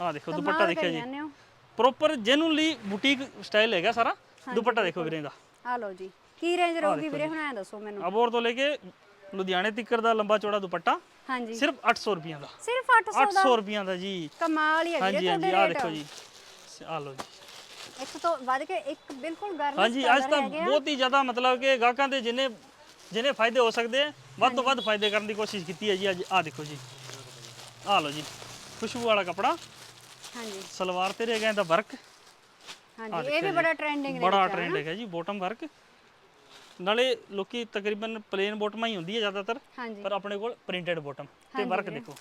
ਆਹ ਦੇਖੋ ਦੁਪੱਟਾ ਦੇਖਿਆ ਜੀ। ਪ੍ਰੋਪਰ ਜੈਨੂਨਲੀ ਬੁਟੀਕ ਸਟਾਈਲ ਹੈਗਾ ਸਾਰਾ। ਦੁਪੱਟਾ ਦੇਖੋ ਵੀਰੇ ਦਾ ਆ ਲਓ ਜੀ ਕੀ ਰੇਂਜ ਰਹੂਗੀ ਵੀਰੇ? ਹੁਣ ਐ ਦੱਸੋ ਮੈਨੂੰ। ਅਬੋਰ ਤੋਂ ਲੈ ਕੇ ਲੁਧਿਆਣੇ ਤੱਕਰ ਦਾ ਲੰਬਾ ਚੌੜਾ ਦੁਪੱਟਾ ਹਾਂਜੀ। ਸਿਰਫ 800 ਰੁਪਏ ਦਾ। ਸਿਰਫ 800 800 ਰੁਪਏ ਦਾ ਜੀ। ਕਮਾਲ ਹੀ ਹੈ ਹਾਂਜੀ ਤੁਹਾਡੇ ਰੇਟ ਦੇਖੋ ਜੀ। ਆਹ ਲਓ ਜੀ। ਇੱਕ ਤੋਂ ਵੱਧ ਕੇ ਇੱਕ ਬਿਲਕੁਲ ਗਰਮ ਹਾਂਜੀ ਅੱਜ ਤਾਂ ਬਹੁਤ ਹੀ ਜ਼ਿਆਦਾ ਮਤਲਬ ਕਿ ਗਾਹਕਾਂ ਦੇ ਜਿੰਨੇ ਜਿੰਨੇ ਫਾਇਦੇ ਹੋ ਸਕਦੇ ਆ ਵੱਧ ਤੋਂ ਵੱਧ ਫਾਇਦੇ ਕਰਨ ਦੀ ਕੋਸ਼ਿਸ਼ ਕੀਤੀ ਹੈ ਜੀ ਅੱਜ। ਆਹ ਦੇਖੋ ਜੀ। ਆਹ ਲਓ ਜੀ। ਖੁਸ਼ਬੂ ਵਾਲਾ ਕਪੜਾ। ਹਾਂਜੀ। ਸਲਵਾਰ ਤੇ ਰਹਿ ਗਿਆ ਇਹਦਾ ਵਰਕ ਹਾਂਜੀ ਇਹ ਵੀ ਬੜਾ ਟ੍ਰੈਂਡਿੰਗ ਬੜਾ ਟ੍ਰੈਂਡ ਹੈਗਾ ਜੀ ਬੋਟਮ ਵਰਕ ਨਾਲੇ ਲੋਕੀ ਤਕਰੀਬਨ ਪਲੇਨ ਬੋਟਮਾਂ ਹੀ ਹੁੰਦੀ ਹੈ ਜ਼ਿਆਦਾਤਰ ਹਾਂਜੀ। ਪਰ ਆਪਣੇ ਕੋਲ ਪ੍ਰਿੰਟਡ ਬੋਟਮ ਤੇ ਵਰਕ ਦੇਖੋ।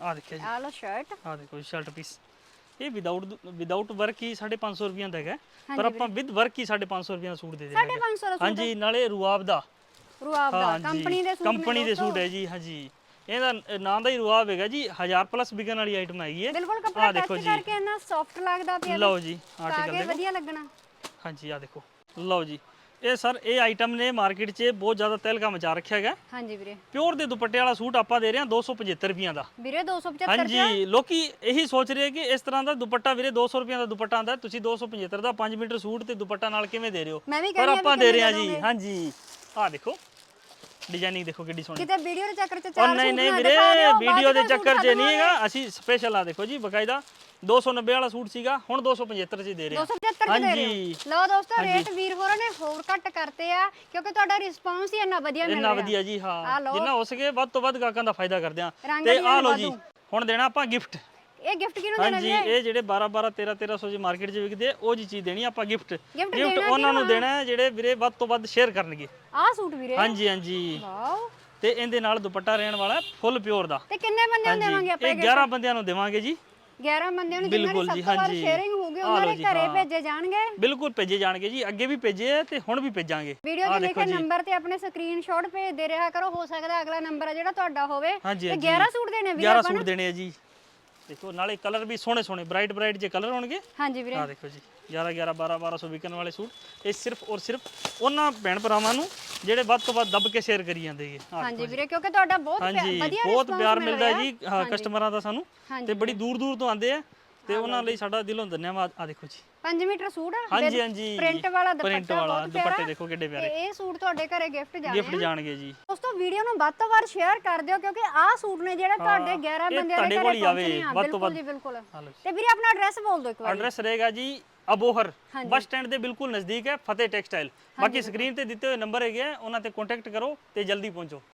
ਆਹ ਦੇਖਿਆ ਜੀ। ਆ ਲਓ ਸ਼ਰਟ ਆਹ ਦੇਖੋ ਸ਼ਰਟ ਪੀਸ ਇਹ ਵਿਦਆਊਟ ਵਿਦਆਊਟ ਵਰਕ ਹੀ 550 ਰੁਪਈਆਂ ਦਾ ਹੈਗਾ। ਪਰ ਆਪਾਂ ਵਿਦ ਵਰਕ ਹੀ 550 ਰੁਪਈਆਂ ਦਾ ਸੂਟ ਦੇ ਹੈਗਾ। 550 ਦਾ ਹਾਂਜੀ ਨਾਲੇ ਰੁਆਬ ਦਾ। ਰੂਆਬ ਦਾ ਕੰਪਨੀ ਦੇ ਸੂਟ ਕੰਪਨੀ ਦੇ ਸੂਟ ਹੈ ਜੀ ਹਾਂਜੀ। ਇਹਦਾ ਨਾਂ ਦਾ ਹੀ ਰੁਆਬ ਹੈਗਾ ਜੀ 1000 ਪਲੱਸ ਵਿਕਣ ਵਾਲੀ ਆਈਟਮ ਹੈਗੀ ਹੈ। ਬਿਲਕੁਲ ਕੱਪੜਾ ਟੱਚ ਕਰਕੇ ਇੰਨਾ ਸੌਫਟ ਲੱਗਦਾ ਪਿਆ ਲਓ ਜੀ ਆਰਟੀਕਲ ਦੇਖੋ। ਵਧੀਆ ਲੱਗਣਾ। ਹਾਂਜੀ ਆ ਦੇਖੋ। ਲਓ ਜੀ। ਇਹ ਸਰ ਇਹ ਆਈਟਮ ਨੇ ਮਾਰਕੀਟ 'ਚ ਬਹੁਤ ਜ਼ਿਆਦਾ ਤਹਿਲਕਾ ਮਚਾ ਰੱਖਿਆ ਹੈਗਾ। ਹਾਂਜੀ ਵੀਰੇ। ਪਿਓਰ ਦੇ ਦੁਪੱਟੇ ਵਾਲਾ ਸੂਟ ਆਪਾਂ ਦੇ ਰਹੇ ਹਾਂ 275 ਰੁਪਈਆਂ ਦਾ। ਵੀਰੇ 275 ਹਾਂਜੀ ਲੋਕੀ ਇਹੀ ਸੋਚ ਰਹੇ ਕਿ ਇਸ ਤਰ੍ਹਾਂ ਦਾ ਦੁਪੱਟਾ ਵੀਰੇ 200 ਰੁਪਈਆਂ ਦਾ ਦੁਪੱਟਾ ਆਂਦਾ ਤੁਸੀਂ 275 ਦਾ 5 ਮੀਟਰ ਸੂਟ ਤੇ ਦੁਪੱਟਾ ਨਾਲ ਕਿਵੇਂ ਦੇ ਰਹੇ ਹੋ? ਪਰ ਆਪਾਂ ਦੇ ਰਹੇ ਹਾਂ ਜੀ ਹਾਂਜੀ। ਆਹ ਦੇਖੋ। ਡਿਜ਼ਾਈਨਿੰਗ ਦੇਖੋ ਕਿੱਡੀ ਸੋਹਣੀ। ਕਿਤੇ ਵੀਡੀਓ ਦੇ ਚੱਕਰ ਚ ਚਾਰ ਨਹੀਂ ਨਹੀਂ ਵੀਰੇ ਵੀਡੀਓ ਦੇ ਚੱਕਰ 'ਚ ਨਹੀਂ ਹੈਗਾ। ਅਸੀਂ ਸਪੈਸ਼ਲ ਆ ਦੇਖੋ ਜੀ ਬਕਾਇਦਾ। 290 ਵਾਲਾ ਸੂਟ ਸੀਗਾ ਹੁਣ 275 ਚ ਦੇ ਰਹੇ। ਹਾਂ 275 ਚ ਦੇ ਰਹੇ ਹਾਂਜੀ ਹੋ। ਲਓ ਦੋਸਤੋ ਰੇਟ ਵੀਰ ਹੋਰਾਂ ਨੇ ਹੋਰ ਘੱਟ ਕਰਤੇ ਆ ਕਿਉਂਕਿ ਤੁਹਾਡਾ ਰਿਸਪੌਂਸ ਹੀ ਇੰਨਾ ਵਧੀਆ ਮਿਲ ਇੰਨਾ ਵਧੀਆ ਜੀ ਹਾਂ। ਜਿੰਨਾ ਹੋ ਸਕੇ ਵੱਧ ਤੋਂ ਵੱਧ ਗਾਹਕਾਂ ਦਾ ਫਾਇਦਾ ਕਰਦੇ ਆ। ਤੇ ਆਹ ਲਓ ਜੀ। ਹੁਣ ਦੇਣਾ ਆਪਾਂ ਗਿਫਟ ਇਹ ਗਿਫਟ ਕਿਹਨੂੰ ਦੇਣਾ ਹਾਂਜੀ ਇਹ ਜਿਹੜੇ 12 12 13 1300 ਜੀ ਮਾਰਕੀਟ 'ਚ ਵਿਕਦੇ ਆ, ਉਹ ਜੀ ਚੀਜ਼ ਦੇਣੀ ਆਪਾਂ ਗਿਫਟ Gift ਗਿਫਟ ਦੇਣਾ ਉਹਨਾਂ ਨੂੰ ਦੇਣਾ ਹੈ ਜਿਹੜੇ ਵੀਰੇ ਵੱਧ ਤੋਂ ਵੱਧ ਸ਼ੇਅਰ ਕਰਨਗੇ। ਆਹ ਸੂਟ ਵੀਰੇ। ਹਾਂਜੀ ਹਾਂਜੀ। ਵਾਓ। ਤੇ ਇਹਦੇ ਨਾਲ ਦੁਪੱਟਾ ਰਹਿਣ ਵਾਲਾ ਫੁੱਲ ਪਿਓਰ ਦਾ। ਤੇ ਕਿੰਨੇ ਬੰਦਿਆਂ ਨੂੰ ਦੇਵਾਂਗੇ ਆਪਾਂ ਇਹ 11 ਬੰਦਿਆਂ ਨੂੰ ਦੇਵਾਂਗੇ ਜੀ। 11 ਬੰਦਿਆਂ ਨੂੰ ਜਿਨ੍ਹਾਂ ਦੀ ਬਿਲਕੁਲ ਸਭ ਜੀ, ਤੋਂ ਵੱਧ ਹਾਂਜੀ। ਸ਼ੇਅਰਿੰਗ ਹੋਊਗੀ ਆਹ ਉਹਨਾਂ ਲਓ ਦੇ ਜੀ, ਘਰੇ। ਭੇਜੇ ਜਾਣਗੇ। ਬਿਲਕੁਲ ਭੇਜੇ ਜਾਣਗੇ ਜੀ ਅੱਗੇ ਵੀ ਭੇਜੇ ਆ ਤੇ ਹੁਣ ਵੀ ਭੇਜਾਂਗੇ। ਵੀਡੀਓ ਦੇ ਦੇਖੋ ਲਿਖੇ ਨੰਬਰ ਤੇ ਆਪਣੇ ਸਕਰੀਨਸ਼ਾਟ ਭੇਜਦੇ ਰਿਹਾ ਕਰੋ ਹੋ ਸਕਦਾ ਅਗਲਾ ਨੰਬਰ ਆ ਜਿਹੜਾ ਤੁਹਾਡਾ ਹੋਵੇ। ਹਾਂਜੀ ਤੇ ਹਾਂਜੀ। 11 ਸੂਟ ਦੇਣੇ ਵੀਰੇ 11 ਸੂਟ ਦੇਣੇ ਆ ਜੀ। ਦੇਖੋ ਨਾਲੇ ਕਲਰ ਵੀ ਸੋਹਣੇ ਸੋਹਣੇ ਬ੍ਰਾਈਟ ਬ੍ਰਾਈਟ ਜੇ ਕਲਰ ਹੋਣਗੇ। ਹਾਂਜੀ ਵੀਰੇ। ਆ ਦੇਖੋ ਜੀ 11 11 12 1200 ਵਿਕਣ ਵਾਲੇ ਸੂਟ। ਇਹ ਸਿਰਫ ਔਰ ਸਿਰਫ ਉਹਨਾਂ ਭੈਣ ਭਰਾਵਾਂ ਨੂੰ ਜਿਹੜੇ ਵੱਧ ਤੋਂ ਵੱਧ ਦੱਬ ਕੇ ਸ਼ੇਅਰ ਕਰੀ ਜਾਂਦੇਗੇ ਹਾਂ ਹਾਂਜੀ ਵੀਰੇ ਕਿਉਂਕਿ ਤੁਹਾਡਾ ਬਹੁਤ ਵਧੀਆ ਬਹੁਤ ਪਿਆਰ ਮਿਲ ਮਿਲਦਾ। ਜੀ ਹਾਂ ਕਸਟਮਰਾਂ ਦਾ ਸਾਨੂੰ। ਤੇ ਬੜੀ ਦੂਰ ਦੂਰ ਤੋਂ ਆਉਂਦੇ ਆ ਤੇ ਉਹਨਾਂ ਲਈ ਸਾਡਾ ਦਿਲੋਂ ਧੰਨਵਾਦ। ਆ ਦੇਖੋ ਜੀ। 5 ਮੀਟਰ ਸੂਟ ਹਾਂਜੀ ਹਾਂਜੀ। ਪ੍ਰਿੰਟ ਵਾਲਾ ਪ੍ਰਿੰਟ ਦੁਪੱਟਾ ਵਾਲਾ ਬਹੁਤ ਪਿਆਰਾ। ਦੁਪੱਟੇ ਦੇਖੋ ਕਿੱਡੇ ਤੇ ਪਿਆਰੇ। ਇਹ ਸੂਟ ਤੁਹਾਡੇ ਘਰੇ ਗਿਫਟ ਜਾਣੇ ਗਿਫਟ ਜਾਣਗੇ ਜੀ। ਦੋਸਤੋ ਵੀਡੀਓ ਨੂੰ ਵੱਧ ਤੋਂ ਵੱਧ ਸ਼ੇਅਰ ਕਰ ਦਿਓ ਕਿਉਂਕਿ ਆਹ ਸੂਟ ਨੇ ਜਿਹੜੇ ਤੁਹਾਡੇ 11 ਇਹ ਬੰਦਿਆਂ ਦੇ ਤੁਹਾਡੇ ਘਰੇ ਕੋਲ ਹੀ ਆਵੇ, ਪਹੁੰਚਣੇ ਆ। ਵੱਧ ਤੋਂ ਬਿਲਕੁਲ ਵੱਧ। ਜੀ ਬਿਲਕੁਲ। ਆ ਲਓ ਜੀ। ਤੇ ਵੀਰੇ ਆਪਣਾ ਐਡਰੈਸ ਬੋਲ ਦਿਓ ਇੱਕ ਵਾਰ। ਐਡਰੈਸ ਰਹੇਗਾ ਜੀ ਅਬੋਹਰ। ਬੱਸ ਸਟੈਂਡ ਦੇ ਬਿਲਕੁਲ ਨਜ਼ਦੀਕ ਹੈ ਫਤਿਹ ਟੈਕਸਟਾਈਲ। ਬਾਕੀ ਸਕਰੀਨ ਤੇ ਦਿੱਤੇ ਹੋਏ ਨੰਬਰ ਹੈਗੇ ਆ ਉਹਨਾਂ ਤੇ ਕੰਟੈਕਟ ਕਰੋ ਤੇ ਜਲਦੀ ਪਹੁੰਚੋ।